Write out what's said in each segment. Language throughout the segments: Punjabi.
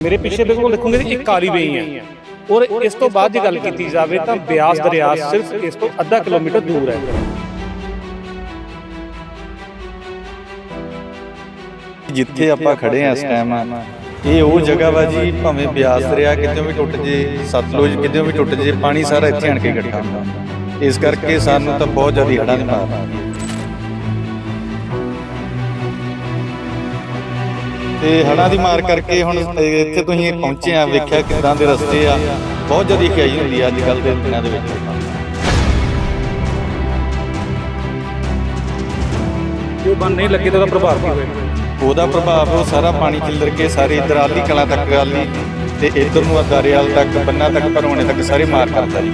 ਮੇਰੇ ਪਿੱਛੇ ਬਿਲਕੁਲ ਦੇਖੋਗੇ ਕਿ ਇੱਕ ਕਾਲੀ ਵੇਈ ਹੈ। ਔਰ ਇਸ ਤੋਂ ਬਾਅਦ ਜੇ ਗੱਲ ਕੀਤੀ ਜਾਵੇ ਤਾਂ ਬਿਆਸ ਦਰਿਆ ਸਿਰਫ ਇਸ ਤੋਂ ਅੱਧਾ ਕਿਲੋਮੀਟਰ ਦੂਰ ਹੈ। ਜਿੱਥੇ ਆਪਾਂ ਖੜੇ ਆ ਇਸ ਟਾਈਮ ਇਹ ਉਹ ਜਗ੍ਹਾ ਵਾ ਜੀ, ਭਾਵੇਂ ਬਿਆਸ ਦਰਿਆ ਕਿਤੇ ਵੀ ਟੁੱਟ ਜੇ, ਸਤਲੁਜ ਕਿਤੇ ਵੀ ਟੁੱਟ ਜੇ, ਪਾਣੀ ਸਾਰਾ ਇੱਥੇ ਆਣ ਕੇ ਇਕੱਠਾ ਹੁੰਦਾ। ਇਸ ਕਰਕੇ ਸਾਨੂੰ ਤਾਂ ਬਹੁਤ ਜ਼ਿਆਦਾ ਹੜ੍ਹਾਂ ਦੀ ਮਾਰ। ਤੇ ਹੜ੍ਹਾਂ ਦੀ ਮਾਰ ਕਰਕੇ ਹੁਣ ਇੱਥੇ ਤੁਸੀਂ ਪਹੁੰਚੇ ਆ ਵੇਖਿਆ ਕਿਦਾਂ ਦੇ ਰਸਤੇ ਆ। ਬਹੁਤ ਜ਼ਿਆਦਾ ਖਿਆਈ ਹੁੰਦੀ ਆ ਅੱਜ ਕੱਲ ਦੇ ਦਿਨਾਂ ਦੇ ਵਿੱਚ। ਜੋ ਬੰਨ ਨਹੀਂ ਲੱਗੇ ਤਾਂ ਉਹਦਾ ਪ੍ਰਭਾਵ ਕੀ ਹੋਏਗਾ? ਉਹਦਾ ਪ੍ਰਭਾਵ ਉਹ ਸਾਰਾ ਪਾਣੀ ਖਿਲਰ ਕੇ ਸਾਰੇ ਇਧਰ ਆਲੀ ਕਲਾਂ ਤੱਕ ਆਲੀ ਤੇ ਇਧਰ ਨੂੰ ਅਦਾਰੇਵਾਲ ਤੱਕ ਬੰਨਾ ਤੱਕ ਭਰਵਾਣੇ ਤੱਕ ਸਾਰੇ ਮਾਰ ਕਰਦਾ ਜੀ।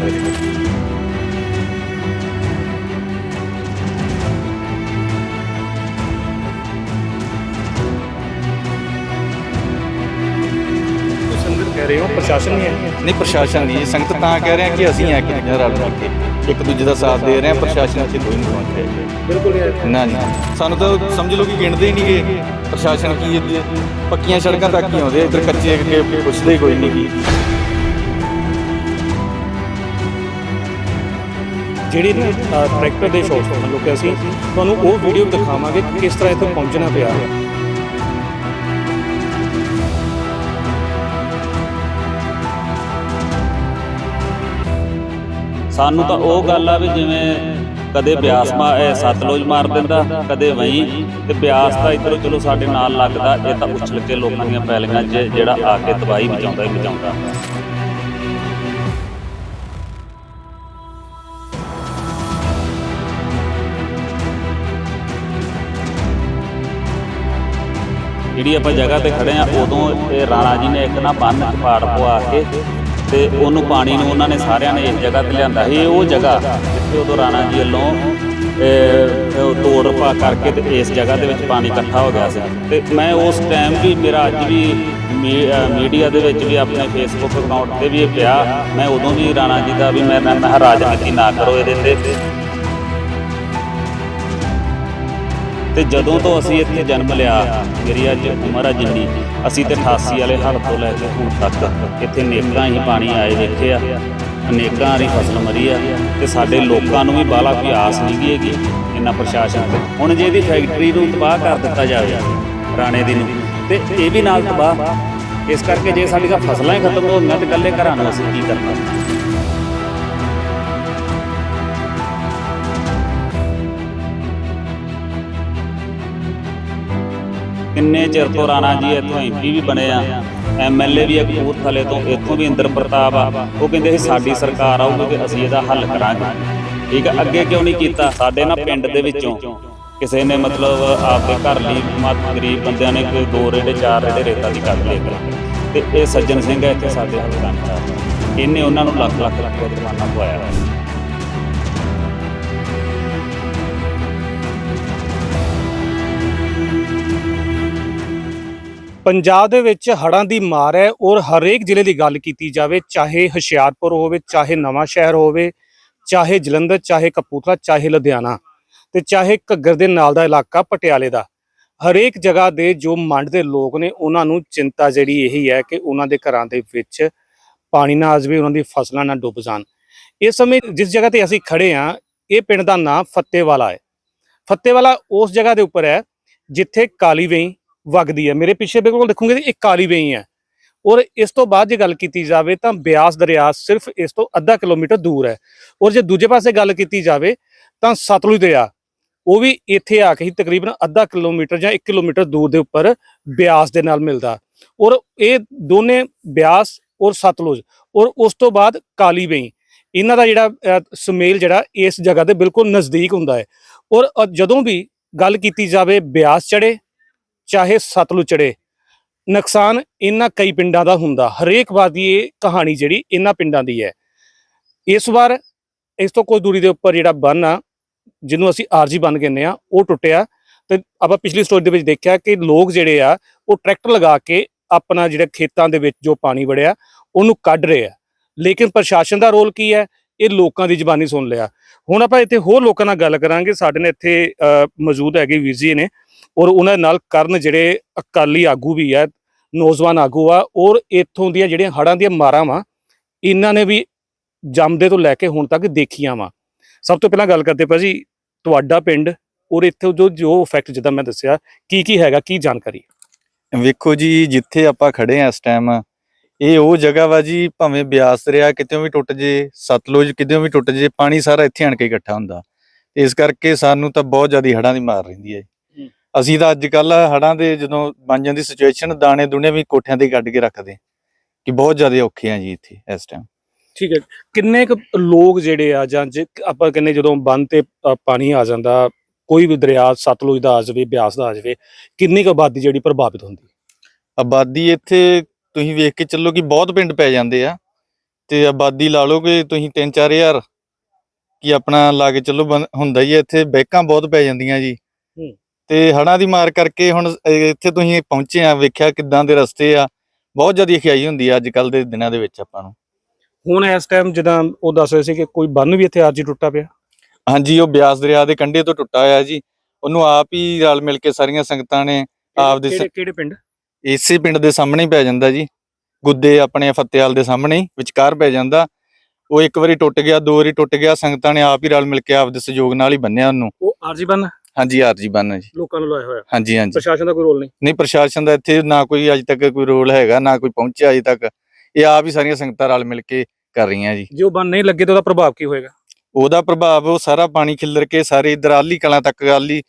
ਕਹਿ ਰਹੇ ਹੋ ਪ੍ਰਸ਼ਾਸਨ ਨਹੀਂ ਹੈ? ਨਹੀਂ ਪ੍ਰਸ਼ਾਸਨ ਨਹੀਂ ਸੰਗਤ ਤਾਂ ਕਹਿ ਰਹੇ ਆ ਕਿ ਅਸੀਂ ਆ ਕਿ ਰਲ ਰਲ ਕੇ। ਇੱਕ ਦੂਜੇ ਦਾ ਸਾਥ ਦੇ ਰਹੇ ਆ ਪ੍ਰਸ਼ਾਸਨ ਇੱਥੇ ਕੋਈ ਨਹੀਂ ਪਹੁੰਚ ਰਿਹਾ। ਬਿਲਕੁਲ ਨਾ। ਜੀ ਸਾਨੂੰ ਤਾਂ ਸਮਝ ਲਓ ਕਿ ਗਿਣਦੇ ਹੀ ਨਹੀਂਗੇ ਪ੍ਰਸ਼ਾਸਨ ਕੀ ਹੈ ਪੱਕੀਆਂ ਸੜਕਾਂ ਤੱਕ ਹੀ ਆਉਂਦੇ ਇੱਧਰ ਕੱਚੇ ਅੱਗੇ ਪੁੱਛਦੇ ਹੀ ਕੋਈ ਨਹੀਂ ਗੀ। ਜਿਹੜੀ ਨਾ ਟਰੈਕਟਰ ਦੇ ਸ਼ੋਟ ਤੋਂ ਲੋਕ ਅਸੀਂ ਤੁਹਾਨੂੰ ਉਹ ਵੀਡੀਓ ਦਿਖਾਵਾਂਗੇ ਕਿ ਕਿਸ ਤਰ੍ਹਾਂ ਇੱਥੇ ਪਹੁੰਚਣਾ ਪਿਆ। ਸਾਨੂੰ ਤਾਂ ਉਹ ਗੱਲ ਆ ਵੀ ਜਿਵੇਂ ਕਦੇ ਬਿਆਸ ਮਾ ਸਤਲੁਜ ਮਾਰ ਦਿੰਦਾ, ਕਦੇ ਵਹੀਂ ਤੇ ਬਿਆਸ ਦਾ ਇਧਰੋਂ ਚਲੋ ਸਾਡੇ ਨਾਲ ਲੱਗਦਾ, ਇਹ ਤਾਂ ਉਛਲ ਕੇ ਲੋਕਾਂ ਦੀਆਂ ਪੈਲੀਆਂ 'ਚ ਜਿਹੜਾ ਆ ਕੇ ਤਬਾਹੀ ਮਚਾਉਂਦਾ ਹੀ ਮਚਾਉਂਦਾ। ਜਿਹੜੀ ਆਪਾਂ ਜਗ੍ਹਾ ਤੇ ਖੜੇ ਆ, ਉਦੋਂ ਇਹ ਰਾਣਾ ਜੀ ਨੇ ਇੱਕ ਨਾ ਬੰਨ ਪਾੜ ਪਵਾ ਕੇ ਤੇ ਉਹਨੂੰ ਪਾਣੀ ਨੂੰ ਉਹਨਾਂ ਨੇ ਸਾਰਿਆਂ ਨੇ ਇਸ ਜਗ੍ਹਾ ਤੇ ਲਿਆਂਦਾ ਸੀ ਇਹ ਉਹ ਜਗ੍ਹਾ ਜਿੱਥੇ ਉਦੋਂ ਰਾਣਾ ਜੀ ਵੱਲੋਂ ਤੋੜ ਪਾ ਕਰਕੇ ਤੇ ਇਸ ਜਗ੍ਹਾ ਦੇ ਵਿੱਚ ਪਾਣੀ ਇਕੱਠਾ ਹੋ ਗਿਆ ਸੀ। ਤੇ ਮੈਂ ਉਸ ਟਾਈਮ ਵੀ ਮੇਰਾ ਅੱਜ ਵੀ ਮੀ- ਮੀਡੀਆ ਦੇ ਵਿੱਚ ਵੀ ਆਪਣੇ ਫੇਸਬੁੱਕ ਅਕਾਊਂਟ ਤੇ ਵੀ ਇਹ ਪਿਆ। ਮੈਂ ਉਦੋਂ ਵੀ ਰਾਣਾ ਜੀ ਦਾ ਵੀ ਮੈਂ ਮੈਂ ਰਾਜਨੀਤੀ ਨਾ ਕਰੋ ਇਹਦੇ ਤੇ। ਤੇ ਜਦੋਂ ਤੋਂ ਅਸੀਂ ਇੱਥੇ ਜਨਮ ਲਿਆ, ਮੇਰੀ ਅੱਜ ਉਮਰ ਆ ਜਿੰਨੀ, ਅਸੀਂ ਤੇ 88 ਵਾਲੇ ਹੜ ਤੋਂ ਲੈ ਕੇ ਹੁਣ ਤੱਕ ਇੱਥੇ ਨੇਕਾਂ ਹੀ ਪਾਣੀ ਆਏ ਵੇਖੇ ਆ। ਅਨੇਕਾਂ ਵਾਰੀ ਫਸਲ ਮਰੀ ਆ ਤੇ ਸਾਡੇ ਲੋਕਾਂ ਨੂੰ ਵੀ ਬਾਲਾ ਕੋਈ ਆਸ ਨਹੀਂ ਗੀ ਹੈਗੀ ਇਹਨਾਂ ਪ੍ਰਸ਼ਾਸਨ ਤੇ। ਹੁਣ ਜੇ ਇਹਦੀ ਫੈਕਟਰੀ ਨੂੰ ਤਬਾਹ ਕਰ ਦਿੱਤਾ ਜਾਵੇ ਰਾਣੇ ਦੀ ਨੂੰ, ਤੇ ਇਹ ਵੀ ਨਾਲ ਤਬਾਹ। ਇਸ ਕਰਕੇ ਜੇ ਸਾਡੀਆਂ ਫਸਲਾਂ ਹੀ ਖਤਮ ਹੋ ਗਈਆਂ ਤੇ ਇਕੱਲੇ ਘਰਾਂ ਨੂੰ ਅਸੀਂ ਕੀ ਕਰਨਾ? ਕਿੰਨੇ ਚਿਰ ਤੋਂ ਰਾਣਾ ਜੀ ਇੱਥੋਂ ਐਮਪੀ ਵੀ ਬਣੇ ਆ? ਐਮਐਲਏ ਵੀ ਆ ਕਪੂਰਥਲੇ ਤੋਂ ਇੱਥੋਂ ਵੀ ਇੰਦਰ ਪ੍ਰਤਾਪ ਆ। ਉਹ ਕਹਿੰਦੇ ਸੀ, ਸਾਡੀ ਸਰਕਾਰ ਆਊਗੀ ਤੇ ਅਸੀਂ ਇਹਦਾ ਹੱਲ ਕਰਾਂਗੇ। ਠੀਕ ਆ, ਅੱਗੇ ਕਿਉਂ ਨਹੀਂ ਕੀਤਾ? ਸਾਡੇ ਨਾ ਪਿੰਡ ਦੇ ਵਿੱਚੋਂ ਕਿਸੇ ਨੇ ਮਤਲਬ ਆਪਦੇ ਘਰ ਲਈ ਮਤ ਗਰੀਬ ਬੰਦਿਆਂ ਨੇ ਕੋਈ ਦੋ ਰੇੜੇ, ਚਾਰ ਰੇੜੇ ਰੇਤਾ ਦੀ ਕੱਢ ਲਏ ਤੇ ਇਹ ਸੱਜਣ ਸਿੰਘ ਇੱਥੇ ਸਾਡੇ ਹਲਕਾ ਦਾ ਇਹਨੇ ਉਹਨਾਂ ਨੂੰ ਲੱਖ ਲੱਖ ਰੁਪਏ ਜੁਰਮਾਨਾ ਪਵਾਇਆ ਪੰਜਾਬ ਦੇ ਵਿੱਚ ਹੜ੍ਹਾਂ ਦੀ ਮਾਰ ਹੈ ਔਰ ਹਰੇਕ ਜ਼ਿਲ੍ਹੇ ਦੀ ਗੱਲ ਕੀਤੀ ਜਾਵੇ, ਚਾਹੇ ਹੁਸ਼ਿਆਰਪੁਰ ਹੋਵੇ, ਚਾਹੇ ਨਵਾਂ ਸ਼ਹਿਰ ਹੋਵੇ, ਚਾਹੇ ਜਲੰਧਰ, ਚਾਹੇ ਕਪੂਰਥਲਾ, ਚਾਹੇ ਲੁਧਿਆਣਾ ਤੇ ਚਾਹੇ ਘੱਗਰ ਦੇ ਨਾਲ ਦਾ ਇਲਾਕਾ ਪਟਿਆਲੇ ਦਾ, ਹਰੇਕ ਜਗ੍ਹਾ ਦੇ ਜੋ ਮੰਡ ਦੇ ਲੋਕ ਨੇ ਉਹਨਾਂ ਨੂੰ ਚਿੰਤਾ ਜਿਹੜੀ ਇਹੀ ਹੈ ਕਿ ਉਹਨਾਂ ਦੇ ਘਰਾਂ ਦੇ ਵਿੱਚ ਪਾਣੀ ਨਾ ਆ ਜਾਵੇ, ਉਹਨਾਂ ਦੀ ਫਸਲਾਂ ਨਾ ਡੁੱਬ ਜਾਣ। ਇਸ ਸਮੇਂ ਜਿਸ ਜਗ੍ਹਾ ਤੇ ਅਸੀਂ ਖੜੇ ਆ ਇਹ ਪਿੰਡ ਦਾ ਨਾਮ ਫੱਤੇਵਾਲਾ ਹੈ। ਫੱਤੇਵਾਲਾ ਉਸ ਜਗ੍ਹਾ ਦੇ ਉੱਪਰ ਹੈ, ਜਿੱਥੇ ਕਾਲੀਵਈ ਵਗਦੀ ਹੈ। ਮੇਰੇ ਪਿੱਛੇ ਬਿਲਕੁਲ ਦੇਖੋਗੇ ਇਹ ਇੱਕ ਕਾਲੀ ਵੇਈ ਹੈ। ਔਰ ਇਸ ਤੋਂ ਬਾਅਦ ਜੇ ਗੱਲ ਕੀਤੀ ਜਾਵੇ ਤਾਂ ਬਿਆਸ ਦਰਿਆ ਸਿਰਫ ਇਸ ਤੋਂ ਅੱਧਾ ਕਿਲੋਮੀਟਰ ਦੂਰ ਹੈ। ਔਰ ਜੇ ਦੂਜੇ ਪਾਸੇ ਗੱਲ ਕੀਤੀ ਜਾਵੇ ਤਾਂ ਸਤਲੁਜ ਦਰਿਆ, ਉਹ ਵੀ ਇੱਥੇ ਆ ਕੇ ਹੀ ਤਕਰੀਬਨ ਅੱਧਾ ਕਿਲੋਮੀਟਰ ਜਾਂ 1 ਕਿਲੋਮੀਟਰ ਦੂਰ ਦੇ ਉੱਪਰ ਬਿਆਸ ਦੇ ਨਾਲ ਮਿਲਦਾ। ਔਰ ਇਹ ਦੋਨੇ ਬਿਆਸ ਔਰ ਸਤਲੁਜ, ਔਰ ਉਸ ਤੋਂ ਬਾਅਦ ਕਾਲੀ ਵੇਈ। ਇਹਨਾਂ ਦਾ ਜਿਹੜਾ ਸੁਮੇਲ ਜਿਹੜਾ ਇਸ ਜਗ੍ਹਾ ਦੇ ਬਿਲਕੁਲ ਨਜ਼ਦੀਕ ਹੁੰਦਾ ਹੈ। ਔਰ ਜਦੋਂ ਵੀ ਗੱਲ ਕੀਤੀ ਜਾਵੇ ਬਿਆਸ ਚੜੇ ਚਾਹੇ ਸਤਲੁਜ ਚੜੇ ਨੁਕਸਾਨ ਇਹਨਾਂ ਕਈ ਪਿੰਡਾਂ ਦਾ ਹੁੰਦਾ। ਹਰੇਕ ਵਾਰ ਦੀ ਇਹ ਕਹਾਣੀ ਜਿਹੜੀ ਇਹਨਾਂ ਪਿੰਡਾਂ ਦੀ ਹੈ। ਇਸ ਵਾਰ ਇਸ ਤੋਂ ਕੋਈ ਦੂਰੀ ਦੇ ਉੱਪਰ ਜਿਹੜਾ ਬੰਨ ਆ, ਜਿਹਨੂੰ ਅਸੀਂ ਆਰਜੀ ਬੰਨ ਕਹਿੰਦੇ ਆ, ਉਹ ਟੁੱਟਿਆ। ਤੇ ਆਪਾਂ ਪਿਛਲੀ ਸਟੋਰੀ ਦੇ ਵਿੱਚ ਦੇਖਿਆ ਕਿ ਲੋਕ ਜਿਹੜੇ ਆ, ਉਹ ਟਰੈਕਟਰ ਲਗਾ ਕੇ ਆਪਣਾ ਜਿਹੜਾ ਖੇਤਾਂ ਦੇ ਵਿੱਚ ਜੋ ਪਾਣੀ ਵੜਿਆ, ਉਹਨੂੰ ਕੱਢ ਰਹੇ ਆ। ਲੇਕਿਨ ਪ੍ਰਸ਼ਾਸਨ ਦਾ ਰੋਲ ਕੀ ਹੈ? ਇਹ ਲੋਕਾਂ ਦੀ ਜ਼ਬਾਨੀ ਸੁਣ ਲਿਆ। ਹੁਣ ਆਪਾਂ ਇੱਥੇ ਹੋਰ ਲੋਕਾਂ ਨਾਲ ਗੱਲ ਕਰਾਂਗੇ। ਸਾਡੇ ਨੇ ਇੱਥੇ ਮੌਜੂਦ ਹੈਗੇ ਵੀਰ ਜੀ ਨੇ। ਔਰ ਉਹਨਾਂ ਨਾਲ ਕਰਨ ਜਿਹੜੇ ਅਕਾਲੀ ਆਗੂ ਵੀ ਹੈ ਨੌਜਵਾਨ ਆਗੂ ਆ, ਔਰ ਇੱਥੋਂ ਦੀਆਂ ਜਿਹੜੀਆਂ ਹੜ੍ਹਾਂ ਦੀਆਂ ਮਾਰਾਂ ਵਾ, ਇਹਨਾਂ ਨੇ ਵੀ ਜੰਮਦੇ ਤੋਂ ਲੈ ਕੇ ਹੁਣ ਤੱਕ ਦੇਖੀਆਂ ਵਾ। ਸਭ ਤੋਂ ਪਹਿਲਾਂ ਗੱਲ ਕਰਦੇ ਭਾਜੀ ਤੁਹਾਡਾ ਪਿੰਡ ਔਰ ਇੱਥੇ ਜੋ ਜੋ ਇਫੈਕਟ ਜਿੱਦਾਂ ਮੈਂ ਦੱਸਿਆ ਕੀ ਕੀ ਹੈਗਾ, ਕੀ ਜਾਣਕਾਰੀ? ਵੇਖੋ ਜੀ, ਜਿੱਥੇ ਆਪਾਂ ਖੜੇ ਆ ਇਸ ਟਾਈਮ ਇਹ ਉਹ ਜਗ੍ਹਾ ਵਾ ਜੀ, ਭਾਵੇਂ ਬਿਆਸ ਦਰਿਆ ਕਿਤੇ ਵੀ ਟੁੱਟ ਜੇ, ਸਤਲੁਜ ਕਿਤੇ ਵੀ ਟੁੱਟ ਜੇ, ਪਾਣੀ ਸਾਰਾ ਇੱਥੇ ਆਣ ਕੇ ਇਕੱਠਾ ਹੁੰਦਾ। ਇਸ ਕਰਕੇ ਸਾਨੂੰ ਤਾਂ ਬਹੁਤ ਜ਼ਿਆਦਾ ਹੜ੍ਹਾਂ ਦੀ ਮਾਰ ਰਹਿੰਦੀ ਹੈ। ਜੀ। ਅਸੀਂ ਤਾਂ ਅੱਜ ਕੱਲ ਹੜ੍ਹਾਂ ਦੇ ਜਦੋਂ ਬਣ ਜਾਂਦੀ ਸਿਚੁਏਸ਼ਨ ਦਾਣੇ ਦੁਨੇ ਵੀ ਕੋਠਿਆਂ ਤੇ ਕੱਢ ਕੇ ਰੱਖਦੇ ਕਿ ਬਹੁਤ ਜ਼ਿਆਦਾ ਔਖੇ ਆ ਜੀ ਇੱਥੇ ਇਸ ਟਾਈਮ ਠੀਕ ਹੈ। ਕਿੰਨੇ ਕੁ ਲੋਕ ਜਿਹੜੇ ਆ ਜਾਂ ਜੇ ਆਪਾਂ ਕਹਿੰਦੇ ਜਦੋਂ ਬੰਨ ਤੇ ਪਾਣੀ ਆ ਜਾਂਦਾ ਕੋਈ ਵੀ ਦਰਿਆ ਸਤਲੁਜ ਦਾ ਆ ਜਾਵੇ ਬਿਆਸ ਦਾ ਆ ਜਾਵੇ ਕਿੰਨੀ ਕੁ ਆਬਾਦੀ ਜਿਹੜੀ ਪ੍ਰਭਾਵਿਤ ਹੁੰਦੀ ਆਬਾਦੀ ਇੱਥੇ ਤੁਸੀਂ ਵੇਖ ਕੇ ਚੱਲੋ ਕਿ ਬਹੁਤ ਪਿੰਡ ਪੈ ਜਾਂਦੇ ਆ ਤੇ ਆਬਾਦੀ ਲਾ ਲਓ ਕਿ ਤੁਸੀਂ 3-4000 ਕੀ ਆਪਣਾ ਲਾ ਕੇ ਚੱਲੋ ਹੁੰਦਾ ਹੀ ਇੱਥੇ ਬੈਕਾਂ ਬਹੁਤ ਪੈ ਜਾਂਦੀਆਂ ਜੀ। ਤੇ ਹੜ੍ਹਾਂ ਦੀ ਮਾਰ ਕਰਕੇ ਹੁਣ ਇੱਥੇ ਤੁਸੀਂ ਪਹੁੰਚੇ ਆ ਵੇਖਿਆ ਕਿੱਦਾਂ ਦੇ ਰਸਤੇ ਆ। ਬਹੁਤ ਜ਼ਿਆਦਾ ਖਿਆਈ ਹੁੰਦੀ ਆ ਅੱਜ ਕੱਲ ਦੇ ਦਿਨਾਂ ਦੇ ਵਿੱਚ ਆਪਾਂ ਨੂੰ। ਹੁਣ ਇਸ ਟਾਈਮ ਜਿੱਦਾਂ ਉਹ ਦੱਸ ਰਹੇ ਸੀ ਕਿ ਕੋਈ ਬੰਨ ਵੀ ਇੱਥੇ ਹੀ ਟੁੱਟਾ ਪਿਆ। ਹਾਂਜੀ ਉਹ ਬਿਆਸ ਦਰਿਆ ਦੇ ਕੰਢੇ ਤੋਂ ਟੁੱਟਾ ਹੋਇਆ ਜੀ। ਉਹਨੂੰ ਆਪ ਹੀ ਰਲ ਮਿਲ ਕੇ ਸਾਰੀਆਂ ਸੰਗਤਾਂ ਨੇ ਆਪਦੇ ਸ- ਕਿਹੜੇ ਪਿੰਡ? ਇਸੇ ਪਿੰਡ ਦੇ ਸਾਹਮਣੇ ਪੈ ਜਾਂਦਾ ਜੀ। ਗੁੱਦੇ ਆਪਣੇ ਫਤਿਆਲ ਦੇ ਸਾਹਮਣੇ ਵਿਚਕਾਰ ਪੈ ਜਾਂਦਾ। ਉਹ ਇੱਕ ਵਾਰੀ ਟੁੱਟ ਗਿਆ ਦੋ ਵਾਰੀ ਟੁੱਟ ਗਿਆ ਸੰਗਤਾਂ ਨੇ ਆਪ ਹੀ ਰਲ ਮਿਲ ਕੇ ਆਪਦੇ ਸਹਿਯੋਗ ਨਾਲ ਹੀ ਬੰਨਿਆ ਉਹਨੂੰ। ਉਹ ਆਰਜੀ ਬੰਨ? ਹਾਂਜੀ ਆਰਜੀ ਬੰਨ ਜੀ। ਲੋਕਾਂ ਨੂੰ ਲਾਇਆ ਹੋਇਆ। ਹਾਂਜੀ ਹਾਂਜੀ। ਪ੍ਰਸ਼ਾਸਨ ਦਾ ਕੋਈ ਰੋਲ ਨਹੀਂ? ਨਹੀਂ ਪ੍ਰਸ਼ਾਸਨ ਦਾ ਇੱਥੇ ਨਾ ਕੋਈ ਅਜੇ ਤੱਕ ਕੋਈ ਰੋਲ ਹੈਗਾ ਨਾ ਕੋਈ ਪਹੁੰਚਿਆ ਅਜੇ ਤੱਕ। ਇਹ ਆਪ ਹੀ ਸਾਰੀਆਂ ਸੰਗਤਾਂ ਰਲ ਮਿਲ ਕੇ ਕਰ ਰਹੀਆਂ ਜੀ। ਜੇ ਉਹ ਬੰਨ ਨਹੀਂ ਲੱਗੇ ਤਾਂ ਉਹਦਾ ਪ੍ਰਭਾਵ ਕੀ ਹੋਏਗਾ? ਉਹਦਾ ਪ੍ਰਭਾਵ ਉਹ ਸਾਰਾ ਪਾਣੀ ਖਿੱਲਰ ਕੇ ਸਾਰੇ ਇਧਰ ਆਲੀ ਕਲਾਂ ਤੱਕ ਆਲੀ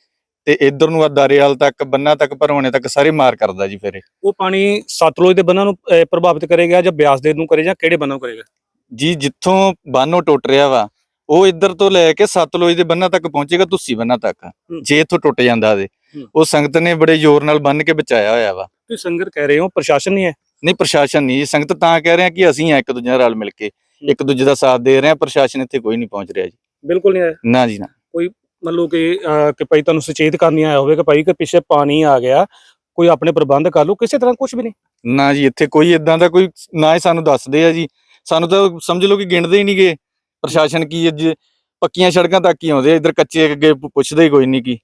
ਤੇ ਇਧਰ ਨੂੰ ਦਾਰੇਵਾਲ ਤੱਕ ਬੰਨਾ ਤੱਕ ਭਰਵਾਣੇ ਤੱਕ ਸਾਰੇ ਮਾਰ ਕਰਦਾ ਜੀ ਫਿਰ ਇਹ। ਉਹ ਪਾਣੀ ਸਤਲੁਜ ਦੇ ਬੰਨਾਂ ਨੂੰ ਪ੍ਰਭਾਵਿਤ ਕਰੇਗਾ ਜਾਂ ਬਿਆਸ ਦੇ ਨੂੰ ਕਰੇਗਾ ਜਾਂ ਕਿਹੜੇ ਬੰਨਾਂ ਨੂੰ ਕਰੇਗਾ? ਜੀ ਜਿੱਥੋਂ ਬੰਨ੍ਹ ਟੁੱਟ ਰਿਹਾ ਵਾ ਉਹ ਇੱਧਰ ਤੋਂ ਲੈ ਕੇ ਸਤਲੁਜ ਦੇ ਬੰਨਾਂ ਤੱਕ ਪਹੁੰਚੇਗਾ ਤੁਸੀ ਬੰਨਾਂ ਤੱਕ। ਜੇ ਇੱਥੋਂ ਟੁੱਟ ਜਾਂਦਾ ਦੇ। ਹੂੰ। ਉਹ ਸੰਗਤ ਨੇ ਬੜੇ ਜ਼ੋਰ ਨਾਲ ਬੰਨ ਕੇ ਬਚਾਇਆ ਹੋਇਆ ਵਾ। ਤੁਸੀਂ ਸੰਗਤ ਕਹਿ ਰਹੇ ਹੋ ਪ੍ਰਸ਼ਾਸਨ ਨਹੀਂ ਹੈ? ਨਹੀਂ ਪ੍ਰਸ਼ਾਸਨ ਨਹੀਂ। ਸੰਗਤ ਤਾਂ ਕਹਿ ਰਹੇ ਆ ਕਿ ਅਸੀਂ ਆ ਇੱਕ ਦੂਜੇ ਨਾਲ ਰਲ ਮਿਲ ਕੇ ਇੱਕ ਦੂਜੇ ਦਾ ਸਾਥ ਦੇ ਰਹੇ ਆ ਪ੍ਰਸ਼ਾਸਨ ਇੱਥੇ ਕੋਈ ਨਹੀਂ ਪਹੁੰਚ ਰਿਹਾ ਜੀ। ਬਿਲਕੁਲ ਨਹੀਂ ਆਇਆ। ਨਾ ਜੀ ਨਾ। ਮੰਨ ਲਓ ਕਿ ਕਿ ਭਾਈ ਤੁਹਾਨੂੰ ਸੁਚੇਤ ਕਰਨੀ ਆਇਆ ਹੋਵੇ ਕਿ ਭਾਈ ਕਿ ਪਿੱਛੇ ਪਾਣੀ ਆ ਗਿਆ ਕੋਈ ਆਪਣੇ ਪ੍ਰਬੰਧ ਕਰ ਲਓ ਕਿਸੇ ਤਰ੍ਹਾਂ ਕੁਝ ਵੀ ਨਹੀਂ। ਨਾ ਜੀ ਇੱਥੇ ਕੋਈ ਇਦਾਂ ਦਾ ਕੋਈ ਨਾ ਹੀ ਸਾਨੂੰ ਦੱਸਦੇ ਆ ਜੀ। ਸਾਨੂੰ ਤਾਂ ਸਮਝ ਲਓ ਕਿ ਗਿਣਦੇ ਹੀ ਨਹੀਂਗੇ ਪ੍ਰਸ਼ਾਸਨ ਕੀ ਅੱਜ ਪੱਕੀਆਂ ਸੜਕਾਂ ਤੱਕ ਹੀ ਆਉਂਦੇ ਇੱਧਰ ਕੱਚੇ ਅੱਗੇ ਪੁੱਛਦੇ ਹੀ ਕੋਈ ਨਹੀਂ ਕੀ।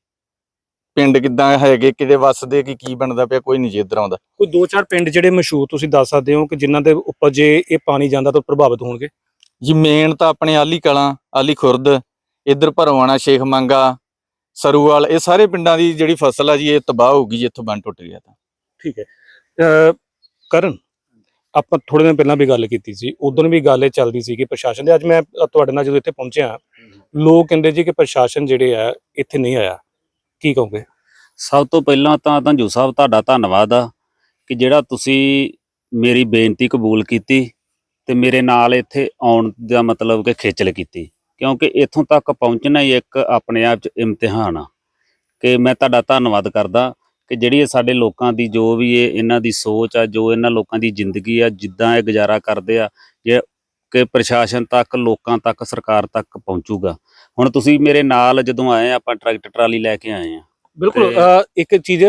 ਪਿੰਡ ਕਿੱਦਾਂ ਹੈਗੇ ਕਿਤੇ ਵੱਸਦੇ ਕੀ ਕੀ ਬਣਦਾ ਪਿਆ ਕੋਈ ਨਹੀਂ ਜੀ ਇੱਧਰ ਆਉਂਦਾ। ਕੋਈ ਦੋ ਚਾਰ ਪਿੰਡ ਜਿਹੜੇ ਮਸ਼ਹੂਰ ਤੁਸੀਂ ਦੱਸ ਸਕਦੇ ਹੋ ਕਿ ਜਿਨ੍ਹਾਂ ਦੇ ਉੱਪਰ ਜੇ ਇਹ ਪਾਣੀ ਜਾਂਦਾ ਤਾਂ ਪ੍ਰਭਾਵਿਤ ਹੋਣਗੇ? ਜੀ ਮੇਨ ਤਾਂ ਆਪਣੇ ਆਲੀ ਕਲਾਂ ਆਲੀ ਖੁਰਦ ਇੱਧਰ ਭਰਵਾਣਾ ਸ਼ੇਖ ਮੰਗਾ ਸਰੂਵਾਲ ਇਹ ਸਾਰੇ ਪਿੰਡਾਂ ਦੀ ਜਿਹੜੀ ਫਸਲ ਆ ਜੀ ਇਹ ਤਬਾਹ ਹੋ ਗਈ ਜੀ ਇੱਥੋਂ ਬੰਨ ਟੁੱਟ ਗਿਆ ਤਾਂ। ਠੀਕ ਹੈ। ਕਰਨ ਆਪਾਂ ਥੋੜੇ ਦਿਨ ਪਹਿਲਾਂ ਵੀ ਗੱਲ ਕੀਤੀ ਸੀ ਉਦੋਂ ਵੀ ਗੱਲ ਇਹ ਚੱਲਦੀ ਸੀ ਕਿ ਪ੍ਰਸ਼ਾਸਨ ਦੇ, ਅੱਜ ਮੈਂ ਤੁਹਾਡੇ ਨਾਲ ਜਦੋਂ ਇੱਥੇ ਪਹੁੰਚਿਆ, ਲੋਕ ਕਹਿੰਦੇ ਜੀ ਕਿ ਪ੍ਰਸ਼ਾਸਨ ਜਿਹੜੇ ਆ, ਇੱਥੇ ਨਹੀਂ ਆਇਆ। ਕੀ ਕਹੋਗੇ? ਸਭ ਤੋਂ ਪਹਿਲਾਂ ਤਾਂ ਧੰਜੂ ਸਾਹਿਬ, ਤੁਹਾਡਾ ਧੰਨਵਾਦ ਆ ਕਿ ਜਿਹੜਾ ਤੁਸੀਂ ਮੇਰੀ ਬੇਨਤੀ ਕਬੂਲ ਕੀਤੀ ਤੇ ਮੇਰੇ ਨਾਲ ਇੱਥੇ ਆਉਣ ਦਾ ਮਤਲਬ ਕਿ ਖੇਚਲ ਕੀਤੀ, ਕਿਉਂਕਿ ਇੱਥੋਂ ਤੱਕ ਪਹੁੰਚਣਾ ਹੀ ਇੱਕ ਆਪਣੇ ਆਪ 'ਚ ਇਮਤਿਹਾਨ ਆ। ਕਿ ਮੈਂ ਤੁਹਾਡਾ ਧੰਨਵਾਦ ਕਰਦਾ ਕਿ ਜਿਹੜੀ ਇਹ ਸਾਡੇ ਲੋਕਾਂ ਦੀ ਜੋ ਵੀ ਇਹ ਇਹਨਾਂ ਦੀ ਸੋਚ ਆ ਜੋ ਇਹਨਾਂ ਲੋਕਾਂ ਦੀ ਜ਼ਿੰਦਗੀ ਆ ਜਿੱਦਾਂ ਇਹ ਗੁਜ਼ਾਰਾ ਕਰਦੇ ਆ ਜੇ ਕਿ ਪ੍ਰਸ਼ਾਸਨ ਤੱਕ ਲੋਕਾਂ ਤੱਕ ਸਰਕਾਰ ਤੱਕ ਪਹੁੰਚੂਗਾ। ਹੁਣ ਤੁਸੀਂ ਮੇਰੇ ਨਾਲ ਜਦੋਂ ਆਏ ਆ, ਆਪਾਂ ਟਰੈਕਟਰ ਟਰਾਲੀ ਲੈ ਕੇ ਆਏ ਆ। ਬਿਲਕੁਲ ਇੱਕ ਚੀਜ਼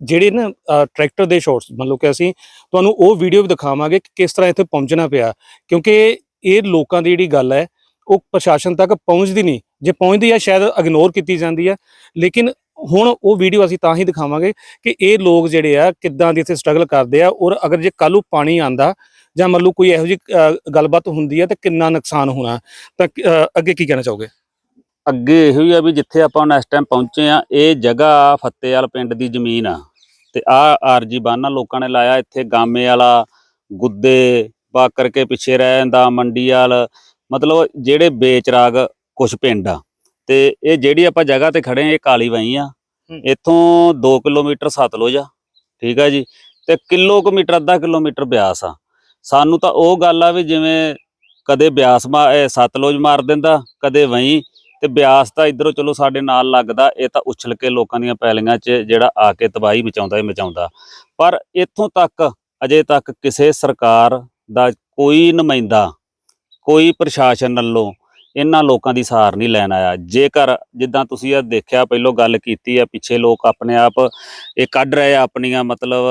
ਜਿਹੜੇ ਨਾ ਟਰੈਕਟਰ ਦੇ ਸ਼ਾਟਸ ਮੰਨ ਲਓ ਕਿ ਅਸੀਂ ਤੁਹਾਨੂੰ ਉਹ ਵੀਡੀਓ ਵੀ ਦਿਖਾਵਾਂਗੇ ਕਿ ਕਿਸ ਤਰ੍ਹਾਂ ਇੱਥੇ ਪਹੁੰਚਣਾ ਪਿਆ। ਕਿਉਂਕਿ ਇਹ ਲੋਕਾਂ ਦੀ ਜਿਹੜੀ ਗੱਲ ਹੈ ਉਹ ਪ੍ਰਸ਼ਾਸਨ ਤੱਕ ਪਹੁੰਚਦੀ ਨਹੀਂ। ਜੇ ਪਹੁੰਚਦੀ ਹੈ ਸ਼ਾਇਦ ਇਗਨੋਰ ਕੀਤੀ ਜਾਂਦੀ ਹੈ। ਲੇਕਿਨ ਹੁਣ ਉਹ ਵੀਡੀਓ ਅਸੀਂ ਤਾਂ ਹੀ ਦਿਖਾਵਾਂਗੇ ਕਿ ਇਹ ਲੋਕ ਜਿਹੜੇ ਆ, ਕਿੱਦਾਂ ਦੀ ਇੱਥੇ ਸਟਰਗਲ ਕਰਦੇ ਆ ਔਰ ਅਗਰ ਜੇ ਕੱਲੂ ਪਾਣੀ ਆਂਦਾ ਜਾਂ ਮੰਨ ਲਓ ਕੋਈ ਇਹੋ ਜਿਹੀ ਗੱਲਬਾਤ ਹੁੰਦੀ ਹੈ ਤਾਂ ਕਿੰਨਾ ਨੁਕਸਾਨ ਹੋਣਾ। ਤਾਂ ਅੱਗੇ ਕੀ ਕਹਿਣਾ ਚਾਹੋਗੇ? ਅੱਗੇ ਇਹੋ ਹੀ ਆ ਵੀ ਜਿੱਥੇ ਆਪਾਂ ਹੁਣ ਇਸ ਟਾਈਮ ਪਹੁੰਚੇ ਆ, ਇਹ ਜਗ੍ਹਾ ਫੱਤੇਵਾਲ ਪਿੰਡ ਦੀ ਜ਼ਮੀਨ ਆ। ਤੇ ਆ ਆਰਜੀ ਬਾਨਾ ਲੋਕਾਂ ਨੇ ਲਾਇਆ ਇੱਥੇ ਗਾਮੇ ਵਾਲਾ, ਗੁੱਦੇ ਬਾ ਕਰਕੇ ਪਿੱਛੇ ਰਹਿ ਜਾਂਦਾ ਮੰਡੀ ਵਾਲ ਮਤਲਬ ਜਿਹੜੇ ਬੇਚਰਾਗ ਕੁਝ ਪਿੰਡ ਆ। ਤੇ ਇਹ ਜਿਹੜੀ ਆਪਾਂ ਜਗ੍ਹਾ ਤੇ ਖੜੇ ਆ ਇਹ ਕਾਲੀ ਵਾਈ ਆ। ਇੱਥੋਂ 2 ਕਿਲੋਮੀਟਰ ਸਤਲੁਜ ਆ ਠੀਕ ਆ ਜੀ ਤੇ ਕਿਲੋਮੀਟਰ ਅੱਧਾ ਕਿਲੋਮੀਟਰ ਬਿਆਸ ਆ। ਸਾਨੂੰ ਤਾਂ ਉਹ ਗੱਲ ਆ ਵੀ ਜਿਵੇਂ ਕਦੇ ਬਿਆਸ ਮਾ ਇਹ ਸਤਲੁਜ ਮਾਰ ਦਿੰਦਾ ਕਦੇ ਵਹੀਂ ਤੇ ਬਿਆਸ ਤਾਂ ਇਧਰੋਂ ਚਲੋ ਸਾਡੇ ਨਾਲ ਲੱਗਦਾ ਇਹ ਤਾਂ ਉਛਲ ਕੇ ਲੋਕਾਂ ਦੀਆਂ ਪੈਲੀਆਂ 'ਚ ਜਿਹੜਾ ਆ ਕੇ ਤਬਾਹੀ ਮਚਾਉਂਦਾ ਹੀ ਮਚਾਉਂਦਾ। ਪਰ ਇੱਥੋਂ ਤੱਕ ਅਜੇ ਤੱਕ ਕਿਸੇ ਸਰਕਾਰ ਦਾ ਕੋਈ ਨੁਮਾਇੰਦਾ ਕੋਈ ਪ੍ਰਸ਼ਾਸਨ ਵੱਲੋਂ ਇਹਨਾਂ ਲੋਕਾਂ ਦੀ ਸਹਾਰ ਨਹੀਂ ਲੈਣ ਆਇਆ। ਜੇਕਰ ਜਿੱਦਾਂ ਤੁਸੀਂ ਇਹ ਦੇਖਿਆ, ਪਹਿਲੋਂ ਗੱਲ ਕੀਤੀ ਆ ਪਿੱਛੇ ਲੋਕ ਆਪਣੇ ਆਪ ਇਹ ਕੱਢ ਰਹੇ ਆ ਆਪਣੀਆਂ ਮਤਲਬ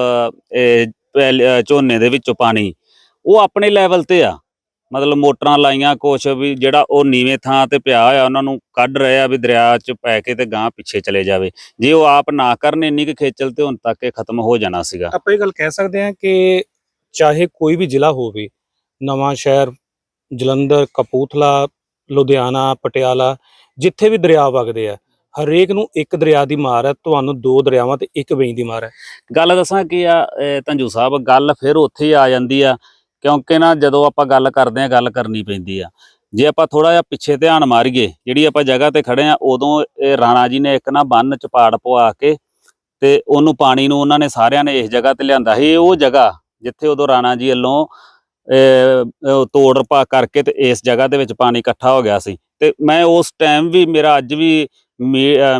ਇਹ ਝੋਨੇ ਦੇ ਵਿੱਚੋਂ ਪਾਣੀ। ਉਹ ਆਪਣੇ ਲੈਵਲ ਤੇ ਆ। ਮਤਲਬ ਮੋਟਰਾਂ ਲਾਈਆਂ ਕੁਛ ਵੀ, ਜਿਹੜਾ ਉਹ ਨੀਵੇਂ ਥਾਂ ਤੇ ਪਿਆ ਹੋਇਆ, ਉਹਨਾਂ ਨੂੰ ਕੱਢ ਰਹੇ ਆ ਵੀ ਦਰਿਆ 'ਚ ਪੈ ਕੇ ਤੇ ਗਾਂ ਪਿੱਛੇ ਚਲੇ ਜਾਵੇ। ਜੇ ਉਹ ਆਪ ਨਾ ਕਰਨ, ਇੰਨੀ ਕੁ ਖੇਚਲ ਤੇ ਹੁਣ ਤੱਕ ਇਹ ਖਤਮ ਹੋ ਜਾਣਾ ਸੀਗਾ। ਆਪਾਂ ਇਹ ਗੱਲ ਕਹਿ ਸਕਦੇ ਹਾਂ ਕਿ ਚਾਹੇ ਕੋਈ ਵੀ ਜ਼ਿਲ੍ਹਾ ਹੋਵੇ ਨਵਾਂ ਸ਼ਹਿਰ ਜਲੰਧਰ, ਕਪੂਰਥਲਾ ਲੁਧਿਆਣਾ, ਪਟਿਆਲਾ, ਜਿੱਥੇ ਵੀ ਦਰਿਆ ਵਗਦੇ ਆ, ਹਰੇਕ ਨੂੰ ਇੱਕ ਦਰਿਆ ਦੀ ਮਾਰ ਹੈ ਤੁਹਾਨੂੰ ਦੋ ਦਰਿਆਵਾਂ ਤੇ ਇੱਕ ਵੇਈ ਦੀ ਮਾਰ ਹੈ ਗੱਲ ਦੱਸਾਂ ਕੀ ਆ, ਇਹ ਧੰਜੂ ਸਾਹਿਬ, ਗੱਲ ਫਿਰ ਉੱਥੇ ਹੀ ਆ ਜਾਂਦੀ ਆ, ਕਿਉਂਕਿ ਨਾ ਜਦੋਂ ਆਪਾਂ ਗੱਲ ਕਰਦੇ ਆ, ਗੱਲ ਕਰਨੀ ਪੈਂਦੀ ਆ। ਜੇ ਆਪਾਂ ਥੋੜਾ ਜਿਹਾ ਪਿੱਛੇ ਧਿਆਨ ਮਾਰੀਏ, ਜਿਹੜੀ ਆਪਾਂ ਜਗ੍ਹਾ ਤੇ ਖੜੇ ਆ, ਉਦੋਂ ਇਹ ਰਾਣਾ ਜੀ ਨੇ ਇੱਕ ਨਾ ਬੰਨ ਚ ਪਾੜ ਪਵਾ ਕੇ ਤੇ ਉਹਨੂੰ ਪਾਣੀ ਨੂੰ ਉਹਨਾਂ ਨੇ ਸਾਰਿਆਂ ਨੇ ਇਸ ਜਗ੍ਹਾ ਤੇ ਲਿਆਂਦਾ ਸੀ, ਇਹ ਉਹ ਜਗ੍ਹਾ ਜਿੱਥੇ ਉਦੋਂ ਰਾਣਾ ਜੀ ਵੱਲੋਂ ਤੋੜ ਪਾ ਕਰਕੇ ਤੇ ਇਸ ਜਗ੍ਹਾ ਦੇ ਵਿੱਚ ਪਾਣੀ ਇਕੱਠਾ ਹੋ ਗਿਆ ਸੀ। ਤੇ ਮੈਂ ਉਸ ਟਾਈਮ ਵੀ ਮੇਰਾ ਅੱਜ ਵੀ